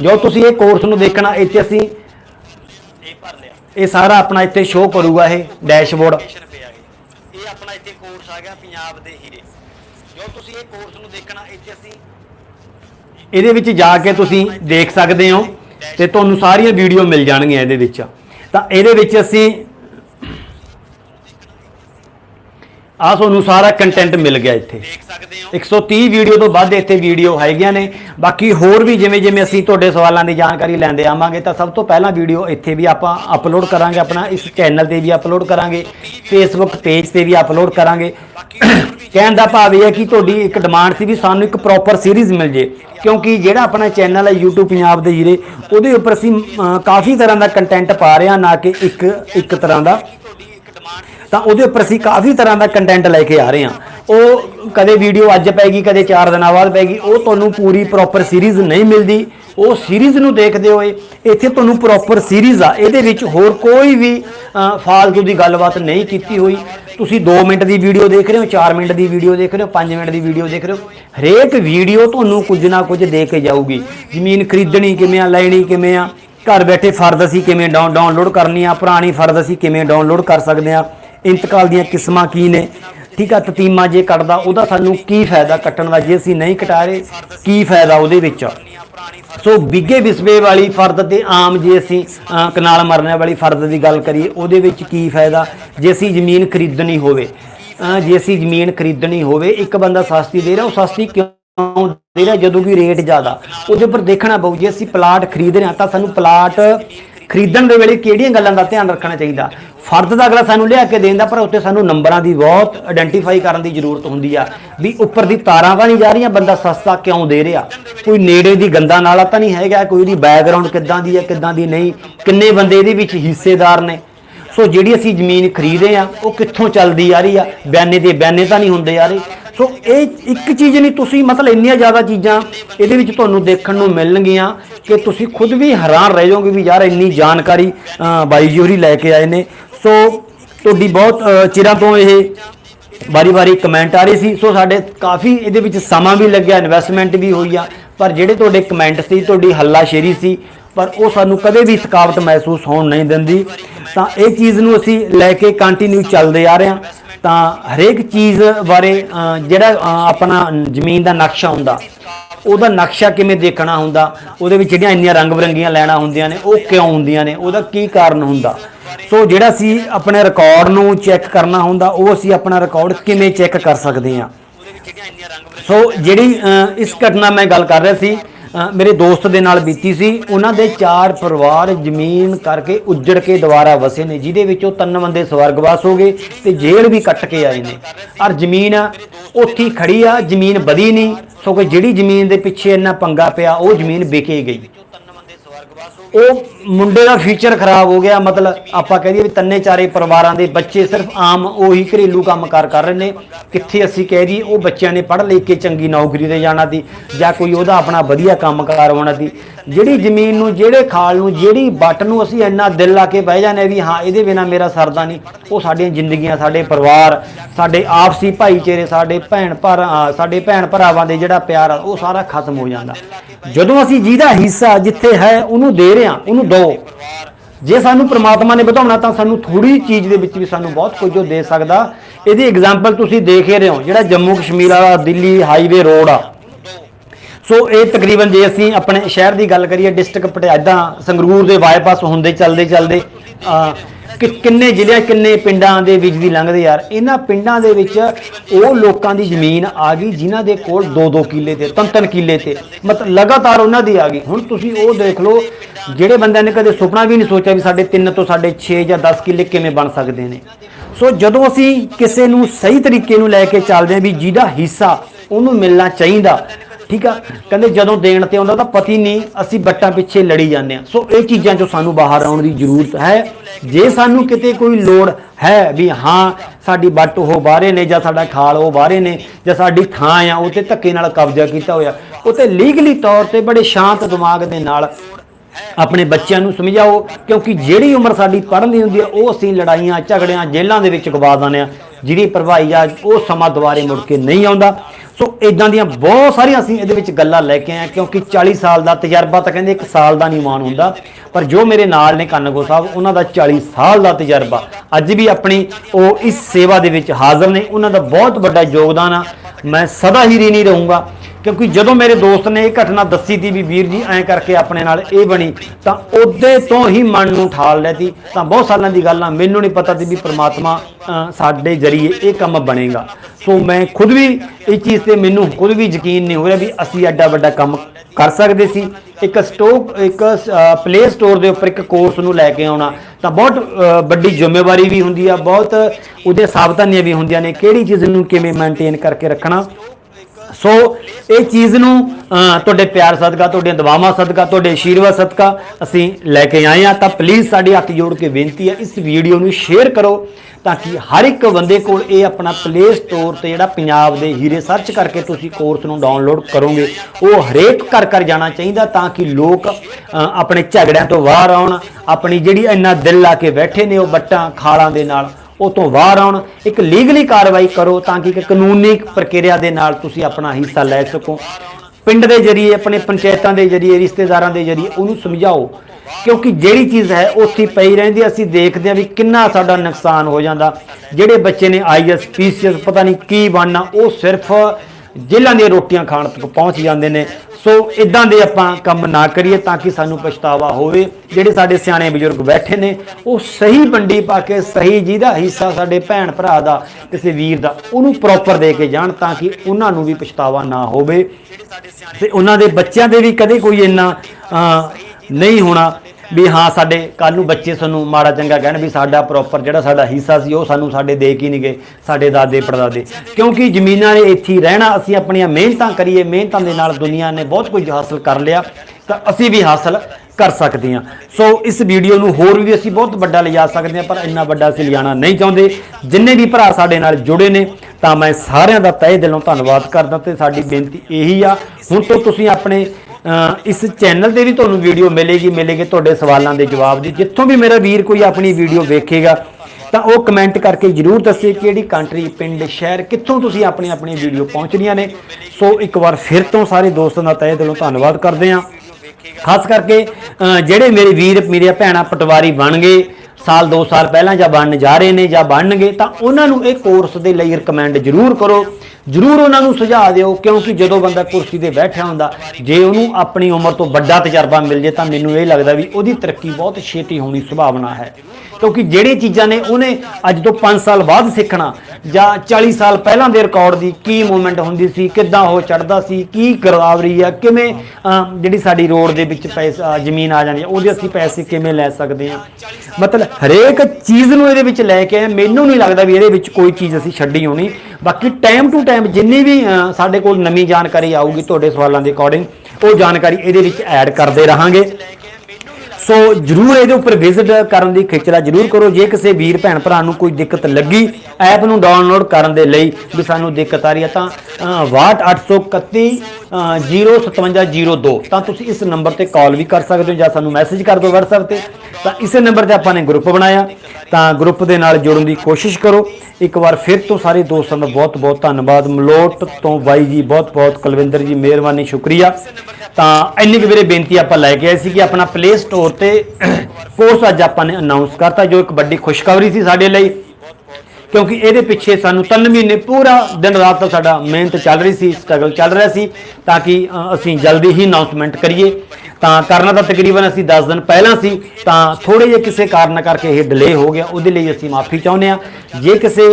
ਜੋ ਤੁਸੀਂ ਇਹ ਕੋਰਸ ਨੂੰ ਦੇਖਣਾ, ਇੱਥੇ ਅਸੀਂ ਇਹ ਭਰ ਲਿਆ ਇਹ ਸਾਰਾ ਆਪਣਾ ਇੱਥੇ ਸ਼ੋਅ ਕਰੂਗਾ ਇਹ ਡੈਸ਼ਬੋਰਡ ਇਹ ਆਪਣਾ ਇੱਥੇ ਕੋਰਸ ਆ ਗਿਆ ਪੰਜਾਬ ਦੇ ਹੀਰੇ। ਜੋ ਤੁਸੀਂ ਇਹ ਕੋਰਸ ਨੂੰ ਦੇਖਣਾ, ਇੱਥੇ ਅਸੀਂ ਇਹਦੇ ਵਿੱਚ ਜਾ ਕੇ ਤੁਸੀਂ ਦੇਖ ਸਕਦੇ ਹੋ ਤੇ ਤੁਹਾਨੂੰ ਸਾਰੀਆਂ ਵੀਡੀਓ ਮਿਲ ਜਾਣਗੀਆਂ ਇਹਦੇ ਵਿੱਚ। ਤਾਂ ਇਹਦੇ ਵਿੱਚ ਅਸੀਂ ਆ ਤੁਹਾਨੂੰ ਸਾਰਾ ਕੰਟੈਂਟ ਮਿਲ ਗਿਆ ਇੱਥੇ। ਦੇਖ ਸਕਦੇ ਹੋ। 130 ਵੀਡੀਓ ਤੋਂ ਵੱਧ ਇੱਥੇ ਵੀਡੀਓ ਹੈਗੀਆਂ ਨੇ। ਬਾਕੀ ਹੋਰ ਵੀ ਜਿਵੇਂ ਜਿਵੇਂ ਅਸੀਂ ਤੁਹਾਡੇ ਸਵਾਲਾਂ ਦੀ ਜਾਣਕਾਰੀ ਲੈਂਦੇ ਆਵਾਂਗੇ ਤਾਂ ਸਭ ਤੋਂ ਪਹਿਲਾਂ ਵੀਡੀਓ ਇੱਥੇ ਵੀ ਆਪਾਂ ਅਪਲੋਡ ਕਰਾਂਗੇ ਆਪਣਾ ਇਸ ਚੈਨਲ ਤੇ ਵੀ ਅਪਲੋਡ ਕਰਾਂਗੇ ਫੇਸਬੁੱਕ ਪੇਜ ਤੇ ਵੀ ਅਪਲੋਡ ਕਰਾਂਗੇ। ਕਹਿਣ ਦਾ ਭਾਵ ਇਹ ਹੈ ਕਿ ਤੁਹਾਡੀ ਇੱਕ ਡਿਮਾਂਡ ਸੀ ਵੀ ਸਾਨੂੰ ਇੱਕ ਪ੍ਰੋਪਰ ਸੀਰੀਜ਼ ਮਿਲ ਜੇ। ਕਿਉਂਕਿ ਜਿਹੜਾ ਆਪਣਾ ਚੈਨਲ ਹੈ YouTube ਪੰਜਾਬ ਦੇ ਹੀਰੇ ਉਹਦੇ ਉੱਪਰ ਅਸੀਂ ਕਾਫੀ ਤਰ੍ਹਾਂ ਦਾ ਕੰਟੈਂਟ ਪਾ ਰਹੇ ਹਾਂ ਨਾ ਕਿ ਇੱਕ ਇੱਕ ਤਰ੍ਹਾਂ ਦਾ। ਤਾਂ ਉਹਦੇ ਉੱਪਰ ਅਸੀਂ ਕਾਫੀ ਤਰ੍ਹਾਂ ਦਾ ਕੰਟੈਂਟ ਲੈ ਕੇ ਆ ਰਹੇ ਹਾਂ। ਉਹ ਕਦੇ ਵੀਡੀਓ ਅੱਜ ਪੈਗੀ ਕਦੇ 4 ਦਿਨਾਂ ਬਾਅਦ ਪੈਗੀ ਉਹ ਤੁਹਾਨੂੰ ਪੂਰੀ ਪ੍ਰੋਪਰ ਸੀਰੀਜ਼ ਨਹੀਂ ਮਿਲਦੀ। ਉਹ ਸੀਰੀਜ਼ ਨੂੰ ਦੇਖਦੇ ਹੋਏ ਇੱਥੇ ਤੁਹਾਨੂੰ ਪ੍ਰੋਪਰ ਸੀਰੀਜ਼ ਆ। ਇਹਦੇ ਵਿੱਚ ਹੋਰ ਕੋਈ ਵੀ ਫਾਲਤੂ ਦੀ ਗੱਲਬਾਤ ਨਹੀਂ ਕੀਤੀ ਹੋਈ। ਤੁਸੀਂ 2 ਮਿੰਟ ਦੀ ਵੀਡੀਓ ਦੇਖ ਰਹੇ ਹੋ 4 ਮਿੰਟ ਦੀ ਵੀਡੀਓ ਦੇਖ ਰਹੇ ਹੋ 5 ਮਿੰਟ ਦੀ ਵੀਡੀਓ ਦੇਖ ਰਹੇ ਹੋ। ਹਰੇਕ ਵੀਡੀਓ ਤੁਹਾਨੂੰ ਕੁਝ ਨਾ ਕੁਝ ਦੇ ਕੇ ਜਾਊਗੀ। ਜ਼ਮੀਨ ਖਰੀਦਣੀ ਕਿਵੇਂ ਆ, ਲੈਣੀ ਕਿਵੇਂ ਆ? ਘਰ ਬੈਠੇ ਫਰਦ ਅਸੀਂ ਕਿਵੇਂ ਡਾਊਨ ਡਾਊਨਲੋਡ ਕਰਨੀ ਆ? ਪੁਰਾਣੀ ਫਰਦ ਅਸੀਂ ਕਿਵੇਂ ਡਾਊਨਲੋਡ ਕਰ ਸਕਦੇ ਆ? ਇੰਤਕਾਲ ਦੀਆਂ ਕਿਸਮਾਂ ਕੀ ਨੇ? ਠੀਕ ਆ, ਤਤੀਮਾ ਜੇ ਕੱਟਦਾ, ਉਹਦਾ ਸਾਨੂੰ ਕੀ ਫਾਇਦਾ ਕੱਟਣ ਦਾ? ਜੇ ਅਸੀਂ ਨਹੀਂ ਕਟਾ ਰਹੇ ਕੀ ਫਾਇਦਾ ਉਹਦੇ ਵਿੱਚ? ਸੋ ਬਿੱਗੇ ਵਿਸਵੇ ਵਾਲੀ ਫਰਦ ਤੇ ਆਮ ਜੇ ਅਸੀਂ ਕਨਾਲ ਮਰਨੇ ਵਾਲੀ ਫਰਦ ਦੀ ਗੱਲ ਕਰੀਏ, ਉਹਦੇ ਵਿੱਚ ਕੀ ਫਾਇਦਾ? ਜੇ ਅਸੀਂ ਜ਼ਮੀਨ ਖਰੀਦਣੀ ਹੋਵੇ ਜੇ ਅਸੀਂ ਜ਼ਮੀਨ ਖਰੀਦਣੀ ਹੋਵੇ, ਇੱਕ ਬੰਦਾ ਸਸਤੀ ਦੇ ਰਿਹਾ, ਉਹ ਸਸਤੀ ਕਿਉਂ ਦੇ ਰਿਹਾ? ਜਦੋਂ ਵੀ ਰੇਟ ਜ਼ਿਆਦਾ, ਉਹਦੇ ਉੱਪਰ ਦੇਖਣਾ ਪਊ, ਜੇ ਅਸੀਂ ਪਲਾਟ ਖਰੀਦ ਰਹੇ ਹਾਂ, ਤਾਂ ਸਾਨੂੰ ਪਲਾਟ ਖਰੀਦਣ ਦੇ ਵੇਲੇ ਕਿਹੜੀਆਂ ਗੱਲਾਂ ਦਾ ਧਿਆਨ ਰੱਖਣਾ ਚਾਹੀਦਾ? ਫਰਦ ਦਾ ਅਗਲਾ ਸਾਨੂੰ ਲਿਆ ਕੇ ਦੇਣ ਦਾ, ਪਰ ਉੱਤੇ ਸਾਨੂੰ ਨੰਬਰਾਂ ਦੀ ਬਹੁਤ ਆਇਡੈਂਟੀਫਾਈ ਕਰਨ ਦੀ ਜ਼ਰੂਰਤ ਹੁੰਦੀ ਆ, ਵੀ ਉੱਪਰ ਦੀ ਤਾਰਾਂ ਤਾਂ ਨਹੀਂ ਜਾ ਰਹੀਆਂ, ਬੰਦਾ ਸਸਤਾ ਕਿਉਂ ਦੇ ਰਿਹਾ? ਕੋਈ ਨੇੜੇ ਦੀ ਗੰਦਾ ਨਾਲਾ ਤਾਂ ਨਹੀਂ ਹੈਗਾ, ਕੋਈ ਉਹਦੀ ਬੈਕਗ੍ਰਾਉਂਡ ਕਿੱਦਾਂ ਦੀ ਹੈ ਕਿੱਦਾਂ ਦੀ ਨਹੀਂ, ਕਿੰਨੇ ਬੰਦੇ ਇਹਦੇ ਵਿੱਚ ਹਿੱਸੇਦਾਰ ਨੇ? ਸੋ ਜਿਹੜੀ ਅਸੀਂ ਜ਼ਮੀਨ ਖਰੀਦੇ ਆ, ਉਹ ਕਿੱਥੋਂ ਚੱਲਦੀ ਆ ਰਹੀ ਆ? ਬਿਆਨੇ ਦੇ ਬਿਆਨੇ ਤਾਂ ਨਹੀਂ ਹੁੰਦੇ ਆ ਰਹੇ। ਸੋ ਇਹ ਇੱਕ ਚੀਜ਼ ਨਹੀਂ, ਤੁਸੀਂ ਮਤਲਬ ਇੰਨੀਆਂ ਜ਼ਿਆਦਾ ਚੀਜ਼ਾਂ ਇਹਦੇ ਵਿੱਚ ਤੁਹਾਨੂੰ ਦੇਖਣ ਨੂੰ ਮਿਲਣਗੀਆਂ ਕਿ ਤੁਸੀਂ ਖੁਦ ਵੀ ਹੈਰਾਨ ਰਹਿ ਜਾਓਗੇ ਵੀ ਯਾਰ ਇੰਨੀ ਜਾਣਕਾਰੀ ਬਾਈ ਜੀ ਹੋਰੀ ਲੈ ਕੇ ਆਏ ਨੇ। ਸੋ ਤੁਹਾਡੀ ਬਹੁਤ ਅ, ਚਿਰਾਂ ਤੋਂ ਇਹ ਵਾਰੀ-ਵਾਰੀ ਕਮੈਂਟ ਆ ਰਹੀ ਸੀ। ਸੋ ਸਾਡੇ ਕਾਫੀ ਇਹਦੇ ਵਿੱਚ ਸਮਾਂ ਵੀ ਲੱਗਿਆ ਇਨਵੈਸਟਮੈਂਟ ਵੀ ਹੋਈ ਆ। ਪਰ ਜਿਹੜੇ ਤੁਹਾਡੇ ਕਮੈਂਟ ਸੀ ਤੁਹਾਡੀ ਹੱਲਾਸ਼ੇਰੀ ਸੀ ਪਰ ਉਹ ਸਾਨੂੰ ਕਦੇ ਵੀ ਥਕਾਵਟ ਮਹਿਸੂਸ ਹੋਣ ਨਹੀਂ ਦਿੰਦੀ। ਤਾਂ ਇਹ ਚੀਜ਼ ਨੂੰ ਅਸੀਂ ਲੈ ਕੇ ਕੰਟੀਨਿਊ ਚੱਲਦੇ ਆ ਰਹੇ ਹਾਂ। ਤਾਂ ਹਰੇਕ ਚੀਜ਼ ਬਾਰੇ ਅ, ਜਿਹੜਾ ਅ, ਆਪਣਾ ਜ਼ਮੀਨ ਦਾ ਨਕਸ਼ਾ ਹੁੰਦਾ ਉਹਦਾ ਨਕਸ਼ਾ ਕਿਵੇਂ ਦੇਖਣਾ ਹੁੰਦਾ ਉਹਦੇ ਵਿੱਚ ਜਿਹੜੀਆਂ ਇੰਨੀਆਂ ਰੰਗ ਬਿਰੰਗੀਆਂ ਲੈਣਾ ਹੁੰਦੀਆਂ ਨੇ ਉਹ ਕਿਉਂ ਹੁੰਦੀਆਂ ਨੇ ਉਹਦਾ ਕੀ ਕਾਰਨ ਹੁੰਦਾ। ਸੋ ਜਿਹੜਾ ਸੀ ਆਪਣੇ ਰਿਕਾਰਡ ਨੂੰ ਚੈੱਕ ਕਰਨਾ ਹੁੰਦਾ, ਉਹ ਅਸੀਂ ਆਪਣਾ ਰਿਕਾਰਡ ਕਿਵੇਂ ਚੈੱਕ ਕਰ ਸਕਦੇ ਹਾਂ? ਸੋ ਜਿਹੜੀ ਇਸ ਘਟਨਾ ਮੈਂ ਗੱਲ ਕਰ ਰਿਹਾ ਸੀ ਮੇਰੇ ਦੋਸਤ ਦੇ ਨਾਲ ਬੀਤੀ ਸੀ, ਉਹਨਾਂ ਦੇ ਚਾਰ ਪਰਿਵਾਰ ਜ਼ਮੀਨ ਕਰਕੇ ਉੱਜੜ ਕੇ ਦੁਬਾਰਾ ਵਸੇ ਨੇ, ਜਿਹਦੇ ਵਿੱਚੋਂ ਤਿੰਨ ਬੰਦੇ ਸਵਰਗਵਾਸ ਹੋ ਗਏ ਤੇ ਜੇਲ੍ਹ ਵੀ ਕੱਟ ਕੇ ਆਏ ਨੇ। ਔਰ ਜ਼ਮੀਨ ਉੱਥੇ ਖੜੀ ਆ, ਜ਼ਮੀਨ ਵਧੀ ਨਹੀਂ, ਸੋ ਕਿ ਜਿਹੜੀ ਜ਼ਮੀਨ ਦੇ ਪਿੱਛੇ ਇੰਨਾ ਪੰਗਾ ਪਿਆ, ਉਹ ਜ਼ਮੀਨ ਵਿਕੇ ਗਈ। ਉਹ ਮੁੰਡੇ ਦਾ ਫਿਊਚਰ ਖਰਾਬ ਹੋ ਗਿਆ, ਮਤਲਬ ਆਪਾਂ ਕਹਿ ਦਈਏ ਵੀ ਤੰਨੇ ਚਾਰੇ ਪਰਿਵਾਰਾਂ ਦੇ ਬੱਚੇ ਸਿਰਫ ਆਮ ਉਹੀ ਘਰੇਲੂ ਕੰਮਕਾਰ ਕਰ ਰਹੇ ਨੇ। ਕਿੱਥੇ ਅਸੀਂ ਕਹਿ ਦਈਏ ਉਹ ਬੱਚਿਆਂ ਨੇ ਪੜ੍ਹ ਲਿਖ ਕੇ ਚੰਗੀ ਨੌਕਰੀ ਤੇ ਜਾਣਾ ਸੀ ਜਾਂ ਕੋਈ ਉਹਦਾ ਆਪਣਾ ਵਧੀਆ ਕੰਮਕਾਰ ਹੋਣਾ ਸੀ। ਜਿਹੜੀ ਜ਼ਮੀਨ ਨੂੰ, ਜਿਹੜੇ ਖਾਲ ਨੂੰ, ਜਿਹੜੀ ਵੱਟ ਨੂੰ ਅਸੀਂ ਇੰਨਾ ਦਿਲ ਲਾ ਕੇ ਬਹਿ ਜਾਂਦੇ ਵੀ ਹਾਂ, ਇਹਦੇ ਬਿਨਾ ਮੇਰਾ ਸਰਦਾ ਨਹੀਂ। ਉਹ ਸਾਡੀਆਂ ਜ਼ਿੰਦਗੀਆਂ, ਸਾਡੇ ਪਰਿਵਾਰ, ਸਾਡੇ ਆਪਸੀ ਭਾਈਚਾਰੇ, ਸਾਡੇ ਭੈਣ ਭਰਾ ਸਾਡੇ ਭੈਣ ਭਰਾਵਾਂ ਦੇ ਜਿਹੜਾ ਪਿਆਰ ਆ, ਉਹ ਸਾਰਾ ਖਤਮ ਹੋ ਜਾਂਦਾ। ਜਦੋਂ ਅਸੀਂ ਜਿਹਦਾ ਹਿੱਸਾ ਜਿੱਥੇ ਹੈ, ਉਹਨੂੰ ਦੇ ਰਹੇ ਹਾਂ, ਉਹਨੂੰ ਦੋ ਜੇ ਸਾਨੂੰ ਪ੍ਰਮਾਤਮਾ ਨੇ ਵਧਾਉਣਾ, ਤਾਂ ਸਾਨੂੰ ਥੋੜੀ ਚੀਜ਼ ਦੇ ਵਿੱਚ ਵੀ ਸਾਨੂੰ ਬਹੁਤ ਕੁਝ ਉਹ ਦੇ ਸਕਦਾ। ਇਹਦੀ ਐਗਜ਼ਾਮਪਲ ਤੁਸੀਂ ਦੇਖ ਹੀ ਰਹੇ ਹੋ, ਜਿਹੜਾ ਜੰਮੂ ਕਸ਼ਮੀਰ ਵਾਲਾ ਦਿੱਲੀ ਹਾਈਵੇ ਰੋਡ ਆ। ਸੋ ਇਹ ਤਕਰੀਬਨ ਜੇ ਅਸੀਂ ਆਪਣੇ ਸ਼ਹਿਰ ਦੀ ਗੱਲ ਕਰੀਏ ਡਿਸਟ੍ਰਿਕਟ ਪਟਿਆਲਾ, ਸੰਗਰੂਰ ਦੇ ਬਾਈਪਾਸ ਹੁੰਦੇ, ਚੱਲਦੇ ਚੱਲਦੇ ਅਹ, ਕਿ ਕਿੰਨੇ ਜ਼ਿਲ੍ਹਿਆਂ ਕਿੰਨੇ ਪਿੰਡਾਂ ਦੇ ਵਿੱਚ ਲੰਘਦੇ ਯਾਰ। ਇਹਨਾਂ ਪਿੰਡਾਂ ਦੇ ਵਿੱਚ ਉਹ ਲੋਕਾਂ ਦੀ ਜ਼ਮੀਨ ਆ ਗਈ ਜਿਨ੍ਹਾਂ ਦੇ ਕੋਲ 2-2 ਕਿੱਲੇ ਤੇ 3-3 ਕਿੱਲੇ ਤੇ। ਮਤਲਬ ਲਗਾਤਾਰ ਉਹਨਾਂ ਦੀ ਆ ਗਈ। ਹੁਣ ਤੁਸੀਂ ਉਹ ਦੇਖ ਲਓ ਜਿਹੜੇ ਬੰਦਿਆਂ ਨੇ ਕਦੇ ਸੁਪਨਾ ਵੀ ਨਹੀਂ ਸੋਚਿਆ ਵੀ ਸਾਡੇ 3 ਤੋਂ ਸਾਡੇ 6 ਜਾਂ 10 ਕਿੱਲੇ ਕਿਵੇਂ ਬਣ ਸਕਦੇ ਨੇ। ਸੋ ਜਦੋਂ ਅਸੀਂ ਕਿਸੇ ਨੂੰ ਸਹੀ ਤਰੀਕੇ ਨੂੰ ਲੈ ਕੇ ਚੱਲਦੇ ਹਾਂ ਵੀ ਜਿਹਦਾ ਹਿੱਸਾ ਉਹਨੂੰ ਮਿਲਣਾ ਚਾਹੀਦਾ ਠੀਕ ਆ? ਕਹਿੰਦੇ ਜਦੋਂ ਦੇਣ ਤੇ ਆਉਂਦਾ ਤਾਂ ਪਤੀ ਨਹੀਂ, ਅਸੀਂ ਬੱਟਾਂ ਪਿੱਛੇ ਲੜੀ ਜਾਂਦੇ ਆ ਸੋ ਇਹ ਚੀਜ਼ਾਂ ਚੋਂ ਸਾਨੂੰ ਬਾਹਰ ਆਉਣ ਦੀ ਜ਼ਰੂਰਤ ਹੈ। ਜੇ ਸਾਨੂੰ ਕਿਤੇ ਕੋਈ ਲੋੜ ਹੈ ਵੀ ਹਾਂ, ਸਾਡੀ ਬੱਟ ਉਹ ਬਾਹਰੇ ਨੇ ਜਾਂ ਸਾਡਾ ਖਾਲ ਉਹ ਬਾਹਰੇ ਨੇ ਜਾਂ ਸਾਡੀ ਥਾਂ ਆ, ਉਹ ਤੇ ਧੱਕੇ ਨਾਲ ਕਬਜ਼ਾ ਕੀਤਾ ਹੋਇਆ। ਉਹ ਤੇ ਲੀਗਲੀ ਤੌਰ ਤੇ ਬੜੇ ਸ਼ਾਂਤ ਦਿਮਾਗ ਦੇ ਨਾਲ ਆਪਣੇ ਬੱਚਿਆਂ ਨੂੰ ਸਮਝਾਓ, ਕਿਉਂਕਿ ਜਿਹੜੀ ਉਮਰ ਸਾਡੀ ਪੜ੍ਹਨ ਦੀ ਹੁੰਦੀ ਹੈ, ਉਹ ਅਸੀਂ ਲੜਾਈਆਂ, ਝਗੜਿਆਂ, ਜੇਲ੍ਹਾਂ ਦੇ ਵਿੱਚ ਗਵਾ ਦਿੰਦੇ ਆ ਜਿਹੜੀ ਭਰਵਾਈ ਆ, ਉਹ ਸਮਾਂ ਦੁਬਾਰੇ ਮੁੜ ਕੇ ਨਹੀਂ ਆਉਂਦਾ। ਸੋ ਇਦਾਂ ਦੀਆਂ ਬਹੁਤ ਸਾਰੀਆਂ ਅਸੀਂ ਇਹਦੇ ਵਿੱਚ ਗੱਲਾਂ ਲੈ ਕੇ ਆਏ ਕਿਉਂਕਿ 40 ਸਾਲ ਦਾ ਤਜਰਬਾ ਤਾਂ ਕਹਿੰਦੇ ਇੱਕ ਸਾਲ ਦਾ ਨਹੀਂ ਮਾਣ ਹੁੰਦਾ, ਪਰ ਜੋ ਮੇਰੇ ਨਾਲ ਨੇ ਕੰਨਗੋ ਸਾਹਿਬ, ਉਹਨਾਂ ਦਾ 40 ਸਾਲ ਦਾ ਤਜਰਬਾ। ਅੱਜ ਵੀ ਆਪਣੀ ਉਹ ਇਸ ਸੇਵਾ ਦੇ ਵਿੱਚ ਹਾਜ਼ਰ ਨੇ, ਉਹਨਾਂ ਦਾ ਬਹੁਤ ਵੱਡਾ ਯੋਗਦਾਨ ਆ। ਮੈਂ ਸਦਾ ਹੀ ਰੀਣੀ ਰਹੂੰਗਾ। ਕਿਉਂਕਿ ਜਦੋਂ ਮੇਰੇ ਦੋਸਤ ਨੇ ਇਹ ਘਟਨਾ ਦੱਸੀ ਤੀ ਵੀ ਵੀਰ ਜੀ, ਐਂ ਕਰਕੇ ਆਪਣੇ ਨਾਲ ਇਹ ਬਣੀ, ਤਾਂ ਉਹਦੇ ਤੋਂ ਹੀ ਮਨ ਨੂੰ ਠਾਲ ਲੈਤੀ। ਤਾਂ ਬਹੁਤ ਸਾਲਾਂ ਦੀ ਗੱਲ ਆ, ਮੈਨੂੰ ਨਹੀਂ ਪਤਾ ਸੀ ਵੀ ਪ੍ਰਮਾਤਮਾ ਸਾਡੇ ਜਰੀਏ ਇਹ ਕੰਮ ਬਣੇਗਾ। ਸੋ ਮੈਂ ਖੁਦ ਵੀ ਇਹ ਚੀਜ਼ ਤੇ ਮੈਨੂੰ ਖੁਦ ਵੀ ਯਕੀਨ ਨਹੀਂ ਹੋ ਰਿਹਾ ਵੀ ਅਸੀਂ ਐਡਾ ਵੱਡਾ ਕੰਮ ਕਰ ਸਕਦੇ ਸੀ। ਇੱਕ ਸਟੋਕ, ਇੱਕ ਪਲੇ ਸਟੋਰ ਦੇ ਉੱਪਰ ਇੱਕ ਕੋਰਸ ਨੂੰ ਲੈ ਕੇ ਆਉਣਾ, ਤਾਂ ਬਹੁਤ ਵੱਡੀ ਜ਼ਿੰਮੇਵਾਰੀ ਵੀ ਹੁੰਦੀ ਆ, ਬਹੁਤ ਉਹਦੇ ਸਾਵਧਾਨੀਆਂ ਵੀ ਹੁੰਦੀਆਂ ਨੇ, ਕਿਹੜੀ ਚੀਜ਼ ਨੂੰ ਕਿਵੇਂ ਮੇਨਟੇਨ ਕਰਕੇ ਰੱਖਣਾ। ਸੋ ਇਹ ਚੀਜ਼ ਨੂੰ ਤੁਹਾਡੇ ਪਿਆਰ ਸਦਕਾ, ਤੁਹਾਡੀਆਂ ਦੁਆਵਾਂ ਸਦਕਾ, ਤੁਹਾਡੇ ਆਸ਼ੀਰਵਾਦ ਸਦਕਾ ਅਸੀਂ ਲੈ ਕੇ ਆਏ ਆ ਤਾਂ ਪਲੀਜ਼ ਸਾਡੇ ਹੱਥ ਜੋੜ ਕੇ ਬੇਨਤੀ ਹੈ, ਇਸ ਵੀਡੀਓ ਨੂੰ ਸ਼ੇਅਰ ਕਰੋ ਤਾਂ ਕਿ ਹਰ ਇੱਕ ਬੰਦੇ ਕੋਲ ਇਹ ਆਪਣਾ ਪਲੇ ਸਟੋਰ ਤੇ ਜਿਹੜਾ ਪੰਜਾਬ ਦੇ ਹੀਰੇ ਸਰਚ ਕਰਕੇ ਤੁਸੀਂ ਕੋਰਸ ਨੂੰ ਡਾਊਨਲੋਡ ਕਰੋਗੇ, ਉਹ ਹਰੇਕ ਘਰ ਘਰ ਜਾਣਾ ਚਾਹੀਦਾ ਤਾਂ ਕਿ ਲੋਕ ਆਪਣੇ ਝਗੜਿਆਂ ਤੋਂ ਬਾਹਰ ਆਉਣ, ਆਪਣੀ ਜਿਹੜੀ ਇੰਨਾ ਦਿਲ ਲਾ ਕੇ ਬੈਠੇ ਨੇ ਉਹ ਬੱਟਾਂ, ਖਾਲਾਂ ਦੇ ਨਾਲ ਉਹ ਤੋਂ ਬਾਹਰ ਆਉਣ, ਇੱਕ ਲੀਗਲੀ ਕਾਰਵਾਈ ਕਰੋ ਤਾਂ ਕਿ ਕਾਨੂੰਨੀ ਪ੍ਰਕਿਰਿਆ ਦੇ ਨਾਲ ਤੁਸੀਂ ਆਪਣਾ ਹਿੱਸਾ ਲੈ ਸਕੋ। ਪਿੰਡ ਦੇ ਜਰੀਏ, ਆਪਣੇ ਪੰਚਾਇਤਾਂ ਦੇ ਜਰੀਏ, ਰਿਸ਼ਤੇਦਾਰਾਂ ਦੇ ਜਰੀਏ ਉਹਨੂੰ ਸਮਝਾਓ। ਕਿਉਂਕਿ ਜਿਹੜੀ ਚੀਜ਼ ਹੈ ਉੱਥੇ ਪਈ ਰਹਿੰਦੀ ਅਸੀਂ ਦੇਖਦੇ ਹਾਂ ਵੀ ਕਿੰਨਾ ਸਾਡਾ ਨੁਕਸਾਨ ਹੋ ਜਾਂਦਾ। ਜਿਹੜੇ ਬੱਚੇ ਨੇ ਆਈਐਸ ਪੀਸੀਐਸ ਪਤਾ ਨਹੀਂ ਕੀ ਬਣਨਾ, ਉਹ ਸਿਰਫ ਜੇਲ੍ਹਾਂ ਦੀਆਂ ਰੋਟੀਆਂ ਖਾਣ ਤੱਕ ਪਹੁੰਚ ਜਾਂਦੇ ਨੇ। ਸੋ ਇਦਾਂ ਦੇ ਆਪਾਂ ਕੰਮ ਨਾ ਕਰੀਏ ਤਾਂ ਕਿ ਸਾਨੂੰ ਪਛਤਾਵਾ ਹੋਵੇ। ਜਿਹੜੇ ਸਾਡੇ ਸਿਆਣੇ ਬਜ਼ੁਰਗ ਬੈਠੇ ਨੇ, ਉਹ ਸਹੀ ਮੰਡੀ ਪਾ ਕੇ ਸਹੀ ਜਿਹਦਾ ਹਿੱਸਾ ਸਾਡੇ ਭੈਣ ਭਰਾ ਦਾ, ਕਿਸੇ ਵੀਰ ਦਾ, ਉਹਨੂੰ ਪ੍ਰੋਪਰ ਦੇ ਕੇ ਜਾਣ ਤਾਂ ਕਿ ਉਹਨਾਂ ਨੂੰ ਵੀ ਪਛਤਾਵਾ ਨਾ ਹੋਵੇ। ਤੇ ਉਹਨਾਂ ਦੇ ਬੱਚਿਆਂ ਦੇ ਵੀ ਕਦੇ ਕੋਈ ਇੰਨਾ ਨਹੀਂ ਹੋਣਾ। ਵੀ ਹਾਂ, ਸਾਡੇ ਕੱਲ ਨੂੰ ਬੱਚੇ ਸਾਨੂੰ ਮਾੜਾ ਚੰਗਾ ਕਹਿਣ ਵੀ ਸਾਡਾ ਪ੍ਰੋਪਰ ਜਿਹੜਾ ਸਾਡਾ ਹਿੱਸਾ ਸੀ, ਉਹ ਸਾਨੂੰ ਸਾਡੇ ਦੇ ਕੇ ਨਹੀਂ ਗਏ ਸਾਡੇ ਦਾਦੇ, ਪੜਦਾਦੇ। ਕਿਉਂਕਿ ਜ਼ਮੀਨਾਂ ਨੇ ਇੱਥੇ ਹੀ ਰਹਿਣਾ, ਅਸੀਂ ਆਪਣੀਆਂ ਮਿਹਨਤਾਂ ਕਰੀਏ, ਮਿਹਨਤਾਂ ਦੇ ਨਾਲ ਦੁਨੀਆ ਨੇ ਬਹੁਤ ਕੁਝ ਹਾਸਲ ਕਰ ਲਿਆ, ਤਾਂ ਅਸੀਂ ਵੀ ਹਾਸਲ ਕਰ ਸਕਦੇ ਹਾਂ। ਸੋ ਇਸ ਵੀਡੀਓ ਨੂੰ ਹੋਰ ਵੀ ਅਸੀਂ ਬਹੁਤ ਵੱਡਾ ਲਿਜਾ ਸਕਦੇ ਹਾਂ, ਪਰ ਇੰਨਾ ਵੱਡਾ ਅਸੀਂ ਲਿਜਾਣਾ ਨਹੀਂ ਚਾਹੁੰਦੇ। ਜਿੰਨੇ ਵੀ ਭਰਾ ਸਾਡੇ ਨਾਲ ਜੁੜੇ ਨੇ, ਤਾਂ ਮੈਂ ਸਾਰਿਆਂ ਦਾ ਤਹਿ ਦਿਲੋਂ ਧੰਨਵਾਦ ਕਰਦਾ ਤੇ ਸਾਡੀ ਬੇਨਤੀ ਇਹੀ ਆ। ਹੁਣ ਤੋਂ ਤੁਸੀਂ ਆਪਣੇ ਇਸ ਚੈਨਲ ਤੇ ਵੀ ਤੁਹਾਨੂੰ ਵੀਡੀਓ ਮਿਲੇਗੀ ਮਿਲੇਗੀ ਤੁਹਾਡੇ ਸਵਾਲਾਂ ਦੇ ਜਵਾਬ ਦੀ। ਜਿੱਥੋਂ ਵੀ ਮੇਰਾ ਵੀਰ ਕੋਈ ਆਪਣੀ ਵੀਡੀਓ ਵੇਖੇਗਾ, ਤਾਂ ਉਹ ਕਮੈਂਟ ਕਰਕੇ ਜਰੂਰ ਦੱਸੇ ਕਿਹੜੀ ਕੰਟਰੀ ਪਿੰਡ, ਸ਼ਹਿਰ, ਕਿੱਥੋਂ ਤੁਸੀਂ ਆਪਣੀ ਆਪਣੀ ਵੀਡੀਓ ਪਹੁੰਚਣੀਆਂ ਨੇ। ਸੋ ਇੱਕ ਵਾਰ ਫਿਰ ਤੋਂ ਸਾਰੇ ਦੋਸਤਾਂ ਦਾ ਤਹਿ ਦਿਲੋਂ ਧੰਨਵਾਦ ਕਰਦੇ ਹਾਂ। ਖਾਸ ਕਰਕੇ ਜਿਹੜੇ ਮੇਰੇ ਵੀਰ ਮੇਰੀਆਂ ਭੈਣਾਂ ਪਟਵਾਰੀ ਬਣ ਗਏ, ਸਾਲ 2 ਸਾਲ ਪਹਿਲਾਂ ਜਾਂ ਬਣਨ ਜਾ ਰਹੇ ਨੇ ਜਾਂ ਬਣਨਗੇ, ਤਾਂ ਉਹਨਾਂ ਨੂੰ ਇਹ ਕੋਰਸ ਦੇ ਲਈ ਰეკਮੈਂਡ ਜ਼ਰੂਰ ਕਰੋ। ਜ਼ਰੂਰ ਉਹਨਾਂ ਨੂੰ ਸੁਝਾਅ ਦਿਓ, ਕਿਉਂਕਿ ਜਦੋਂ ਬੰਦਾ ਕੁਰਸੀ ਤੇ ਬੈਠਿਆ ਹੁੰਦਾ, ਜੇ ਉਹਨੂੰ ਆਪਣੀ ਉਮਰ ਤੋਂ ਵੱਡਾ ਤਜਰਬਾ ਮਿਲ ਜੇ ਤਾਂ ਮੈਨੂੰ ਇਹ ਲੱਗਦਾ ਵੀ ਉਹਦੀ ਤਰੱਕੀ ਬਹੁਤ ਛੇਤੀ ਹੋਣੀ ਸੰਭਾਵਨਾ ਹੈ। ਕਿਉਂਕਿ ਜਿਹੜੀਆਂ ਚੀਜ਼ਾਂ ਨੇ ਉਹਨੇ ਅੱਜ ਤੋਂ 5 ਸਾਲ ਬਾਅਦ ਸਿੱਖਣਾ, ਜਾਂ 40 ਸਾਲ ਪਹਿਲਾਂ ਦੇ ਰਿਕਾਰਡ ਦੀ ਕੀ ਮੂਵਮੈਂਟ ਹੁੰਦੀ ਸੀ, ਕਿੱਦਾਂ ਉਹ ਚੜਦਾ ਸੀ, ਕੀ ਗਰਾਵਰੀ ਆ, ਕਿਵੇਂ ਜਿਹੜੀ ਸਾਡੀ ਰੋਡ ਦੇ ਵਿੱਚ ਪੈਸਾ ਜ਼ਮੀਨ ਆ ਜਾਂਦੀ ਹੈ ਉਹਦੇ ਅਸੀਂ ਪੈਸੇ ਕਿਵੇਂ ਲੈ ਸਕਦੇ ਹਾਂ। ਮਤਲਬ ਹਰੇਕ ਚੀਜ਼ ਨੂੰ ਇਹਦੇ ਵਿੱਚ ਲੈ ਕੇ ਮੈਨੂੰ ਨਹੀਂ ਲੱਗਦਾ ਵੀ ਇਹਦੇ ਵਿੱਚ ਕੋਈ ਚੀਜ਼ ਅਸੀਂ ਛੱਡੀ ਹੋਣੀ। ਬਾਕੀ ਟਾਈਮ ਟੂ ਟਾਈਮ ਜਿੰਨੀ ਵੀ ਸਾਡੇ ਕੋਲ ਨਵੀਂ ਜਾਣਕਾਰੀ ਆਊਗੀ ਤੁਹਾਡੇ ਸਵਾਲਾਂ ਦੇ ਅਕੋਰਡਿੰਗ ਉਹ ਜਾਣਕਾਰੀ ਇਹਦੇ ਵਿੱਚ ਐਡ ਕਰਦੇ ਰਹਾਂਗੇ। ਸੋ ਜਰੂਰ ਇਹਦੇ ਉੱਪਰ ਵਿਜ਼ਿਟ ਕਰਨ ਦੀ ਖਿਚਲਾ ਜਰੂਰ ਕਰੋ। ਜੇ ਕਿਸੇ ਵੀਰ ਭੈਣ ਭਰਾ ਨੂੰ ਕੋਈ ਦਿੱਕਤ ਲੱਗੀ ਐਪ ਨੂੰ ਡਾਊਨਲੋਡ ਕਰਨ ਦੇ ਲਈ ਵੀ ਸਾਨੂੰ ਦਿੱਕਤ ਆ ਰਹੀ ਹੈ ਤਾਂ ਅ, 62831 05702 ਤਾਂ ਤੁਸੀਂ ਇਸ ਨੰਬਰ ਤੇ ਕਾਲ ਵੀ ਕਰ ਸਕਦੇ ਹੋ ਜਾਂ ਸਾਨੂੰ ਮੈਸੇਜ ਕਰ ਦਿਓ WhatsApp ਤੇ। ਤਾਂ ਇਸੇ ਨੰਬਰ ਤੇ ਆਪਾਂ ਨੇ ਗਰੁੱਪ ਬਣਾਇਆ। ਤਾਂ ਗਰੁੱਪ ਦੇ ਨਾਲ ਜੁੜਨ ਦੀ ਕੋਸ਼ਿਸ਼ ਕਰੋ। ਇੱਕ ਵਾਰ ਫਿਰ ਤੋਂ ਸਾਰੇ ਦੋਸਤਾਂ ਦਾ ਬਹੁਤ ਬਹੁਤ ਧੰਨਵਾਦ। ਮਲੋਟ ਤੋਂ ਬਾਈ ਜੀ ਬਹੁਤ ਬਹੁਤ ਕੁਲਵਿੰਦਰ ਜੀ ਮਿਹਰਬਾਨੀ ਸ਼ੁਕਰੀਆ। ਤਾਂ ਇੰਨੀ ਕੁ ਵੀਰੇ ਬੇਨਤੀ ਆਪਾਂ ਲੈ ਕੇ ਆਏ ਸੀ ਕਿ ਆਪਣਾ ਪਲੇ ਸਟੋਰ ਤੇ ਕੋਰਸ ਅੱਜ ਆਪਾਂ ਨੇ ਅਨਾਉਂਸ ਕਰਤਾ ਜੋ ਇੱਕ ਵੱਡੀ ਖੁਸ਼ਖਬਰੀ ਸੀ ਸਾਡੇ ਲਈ। ਕਿਉਂਕਿ ਇਹਦੇ ਪਿੱਛੇ ਸਾਨੂੰ 3 ਮਹੀਨੇ ਪੂਰਾ ਦਿਨ ਰਾਤ ਦਾ ਸਾਡਾ ਮਿਹਨਤ ਚੱਲ ਰਹੀ ਸੀ ਸਟਰਗਲ ਚੱਲ ਰਿਹਾ ਸੀ, ਤਾਂ ਕਿ ਅਸੀਂ ਜਲਦੀ ਹੀ ਅਨਾਉਂਸਮੈਂਟ ਕਰੀਏ। ਤਾਂ ਕਰਨਾ ਤਾਂ ਤਕਰੀਬਨ ਅਸੀਂ 10 ਦਿਨ ਪਹਿਲਾਂ ਸੀ ਤਾਂ ਥੋੜੇ ਜਿਹੇ ਕਿਸੇ ਕਾਰਨ ਕਰਕੇ ਇਹ ਡਿਲੇ ਹੋ ਗਿਆ ਉਹਦੇ ਲਈ ਅਸੀਂ ਮਾਫੀ ਚਾਹੁੰਦੇ ਹਾਂ। ਜੇ ਕਿਸੇ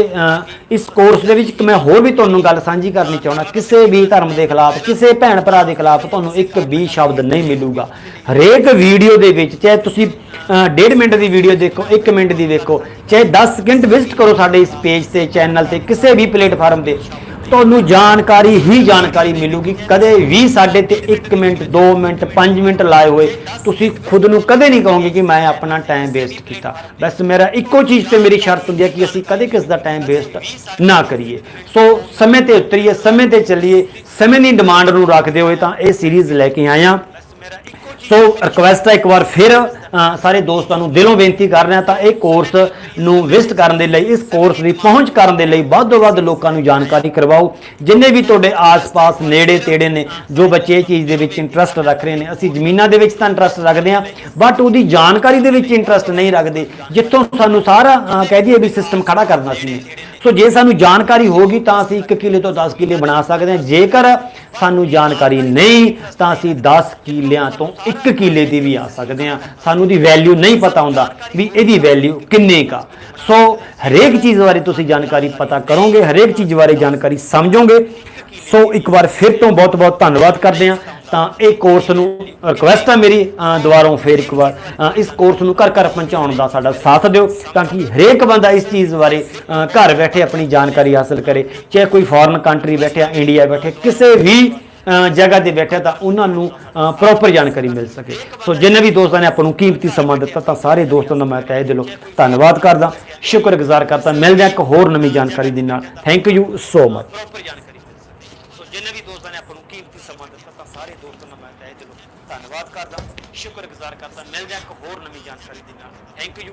ਇਸ ਕੋਰਸ ਦੇ ਵਿੱਚ ਇੱਕ ਮੈਂ ਹੋਰ ਵੀ ਤੁਹਾਨੂੰ ਗੱਲ ਸਾਂਝੀ ਕਰਨੀ ਚਾਹੁੰਦਾ ਕਿਸੇ ਵੀ ਧਰਮ ਦੇ ਖਿਲਾਫ ਕਿਸੇ ਭੈਣ ਭਰਾ ਦੇ ਖਿਲਾਫ ਤੁਹਾਨੂੰ ਇੱਕ ਵੀ ਸ਼ਬਦ ਨਹੀਂ ਮਿਲੂਗਾ। ਹਰੇਕ ਵੀਡੀਓ ਦੇ ਵਿੱਚ ਚਾਹੇ ਤੁਸੀਂ ਅ, ਡੇਢ ਮਿੰਟ ਦੀ ਵੀਡੀਓ ਦੇਖੋ 1 ਮਿੰਟ ਦੀ ਵੇਖੋ ਚਾਹੇ 10 ਸਕਿੰਟ ਵਿਜ਼ਿਟ ਕਰੋ ਸਾਡੇ ਇਸ ਪੇਜ ਤੇ ਚੈਨਲ ਤੇ ਕਿਸੇ ਵੀ ਪਲੇਟਫਾਰਮ ਤੇ ਤੁਹਾਨੂੰ ਜਾਣਕਾਰੀ ਹੀ ਜਾਣਕਾਰੀ ਮਿਲੂਗੀ। ਕਦੇ ਵੀ ਸਾਡੇ ਤੇ 1 ਮਿੰਟ 2 ਮਿੰਟ 5 ਮਿੰਟ ਲਾਏ ਹੋਏ, ਤੁਸੀਂ ਖੁਦ ਨੂੰ ਕਦੇ ਨਹੀਂ ਕਹੋਗੇ ਕਿ ਮੈਂ ਆਪਣਾ ਟਾਈਮ ਵੇਸਟ ਕੀਤਾ। ਬਸ ਮੇਰਾ ਇੱਕੋ ਚੀਜ਼ ਤੇ ਮੇਰੀ ਸ਼ਰਤ ਹੁੰਦੀ ਹੈ ਕਿ ਅਸੀਂ ਕਦੇ ਕਿਸ ਦਾ ਟਾਈਮ ਵੇਸਟ ਨਾ ਕਰੀਏ। ਸੋ ਸਮੇਂ ਤੇ ਉਤਰੀਏ, ਸਮੇਂ ਤੇ ਚੱਲੀਏ, ਸਮੇਂ ਦੀ ਡਿਮਾਂਡ ਨੂੰ ਰੱਖਦੇ ਹੋਏ ਤਾਂ ਇਹ ਸੀਰੀਜ਼ ਲੈ ਕੇ ਆਇਆ। ਸੋ ਰਿਕਵੈਸਟ ਹੈ ਇੱਕ ਵਾਰ ਫਿਰ ਸਾਰੇ ਦੋਸਤਾਂ ਨੂੰ ਦਿਲੋਂ ਬੇਨਤੀ ਕਰ ਰਿਹਾ ਤਾਂ ਇਹ ਕੋਰਸ ਨੂੰ ਵਿਜ਼ਿਟ ਕਰਨ ਦੇ ਲਈ, ਇਸ ਕੋਰਸ ਦੀ ਪਹੁੰਚ ਕਰਨ ਦੇ ਲਈ ਵੱਧ ਤੋਂ ਵੱਧ ਲੋਕਾਂ ਨੂੰ ਜਾਣਕਾਰੀ ਕਰਵਾਓ। ਜਿੰਨੇ ਵੀ ਤੁਹਾਡੇ ਆਸ-ਪਾਸ ਨੇੜੇ ਤੇੜੇ ਨੇ, ਜੋ ਬੱਚੇ ਇਹ ਚੀਜ਼ ਦੇ ਵਿੱਚ ਇੰਟਰਸਟ ਰੱਖ ਰਹੇ ਨੇ, ਅਸੀਂ ਜ਼ਮੀਨਾਂ ਦੇ ਵਿੱਚ ਤਾਂ ਇੰਟਰਸਟ ਰੱਖਦੇ ਹਾਂ ਬਟ ਉਹਦੀ ਜਾਣਕਾਰੀ ਦੇ ਵਿੱਚ ਇੰਟਰਸਟ ਨਹੀਂ ਰੱਖਦੇ, ਜਿੱਥੋਂ ਸਾਨੂੰ ਸਾਰਾ ਕਹਿ ਦਈਏ ਵੀ ਸਿਸਟਮ ਖੜਾ ਕਰਨਾ ਸੀ। ਸੋ ਜੇ ਸਾਨੂੰ ਜਾਣਕਾਰੀ ਹੋਗੀ ਤਾਂ ਅਸੀਂ 1 ਕਿੱਲੇ ਤੋਂ 10 ਕਿੱਲੇ ਬਣਾ ਸਕਦੇ ਹਾਂ। ਜੇਕਰ ਸਾਨੂੰ ਜਾਣਕਾਰੀ ਨਹੀਂ, ਤਾਂ ਅਸੀਂ 10 ਕਿਲਿਆਂ ਤੋਂ 1 ਕਿੱਲੇ ਦੀ ਵੀ ਆ ਸਕਦੇ ਹਾਂ। ਸਾਨੂੰ ਦੀ ਵੈਲਿਊ ਨਹੀਂ ਪਤਾ ਹੁੰਦਾ ਵੀ ਇਹਦੀ ਵੈਲਿਊ ਕਿੰਨੇ ਕਾ ਸੋ ਹਰੇਕ ਚੀਜ਼ ਬਾਰੇ ਤੁਸੀਂ ਜਾਣਕਾਰੀ ਪਤਾ ਕਰੋਗੇ, ਹਰੇਕ ਚੀਜ਼ ਬਾਰੇ ਜਾਣਕਾਰੀ ਸਮਝੋਗੇ। ਸੋ ਇੱਕ ਵਾਰ ਫਿਰ ਤੋਂ ਬਹੁਤ ਬਹੁਤ ਧੰਨਵਾਦ ਕਰਦੇ ਹਾਂ। ਤਾਂ ਇਹ ਕੋਰਸ ਨੂੰ ਰਿਕੁਐਸਟ ਆ ਮੇਰੀ ਦੁਬਾਰਾ ਦੁਬਾਰੋਂ ਫੇਰ ਇੱਕ ਵਾਰ। ਇਸ ਕੋਰਸ ਨੂੰ ਘਰ ਘਰ ਪਹੁੰਚਾਉਣ ਦਾ ਸਾਡਾ ਸਾਥ ਦਿਓ ਤਾਂ ਕਿ ਹਰੇਕ ਬੰਦਾ ਇਸ ਚੀਜ਼ ਬਾਰੇ ਘਰ ਬੈਠੇ ਆਪਣੀ ਜਾਣਕਾਰੀ ਹਾਸਲ ਕਰੇ। ਚਾਹੇ ਕੋਈ ਫੋਰਨ ਕੰਟਰੀ ਬੈਠਿਆ ਇੰਡੀਆ ਬੈਠੇ, ਕਿਸੇ ਵੀ ਜਗ੍ਹਾ ਤੇ ਬੈਠਿਆ ਤਾਂ ਉਹਨਾਂ ਨੂੰ ਪ੍ਰੋਪਰ ਜਾਣਕਾਰੀ ਮਿਲ ਸਕੇ। ਸੋ ਜਿੰਨੇ ਵੀ ਦੋਸਤਾਂ ਨੇ ਆਪਾਂ ਨੂੰ ਕੀਮਤੀ ਸਮਾਂ ਦਿੱਤਾ ਤਾਂ ਸਾਰੇ ਦੋਸਤਾਂ ਦਾ ਮੈਂ ਤਹਿ ਦਿਲੋਂ ਧੰਨਵਾਦ ਕਰਦਾ। ਸ਼ੁਕਰਗੁਜ਼ਾਰ ਕਰਦਾ। ਮਿਲਦੇ ਹਾਂ ਇੱਕ ਹੋਰ ਨਵੀਂ ਜਾਣਕਾਰੀ ਦੇ ਨਾਲ। ਥੈਂਕ ਯੂ ਸੋ ਮਚ ਕਰਦਾ ਸ਼ੁਕਰਗੁਜ਼ਾਰ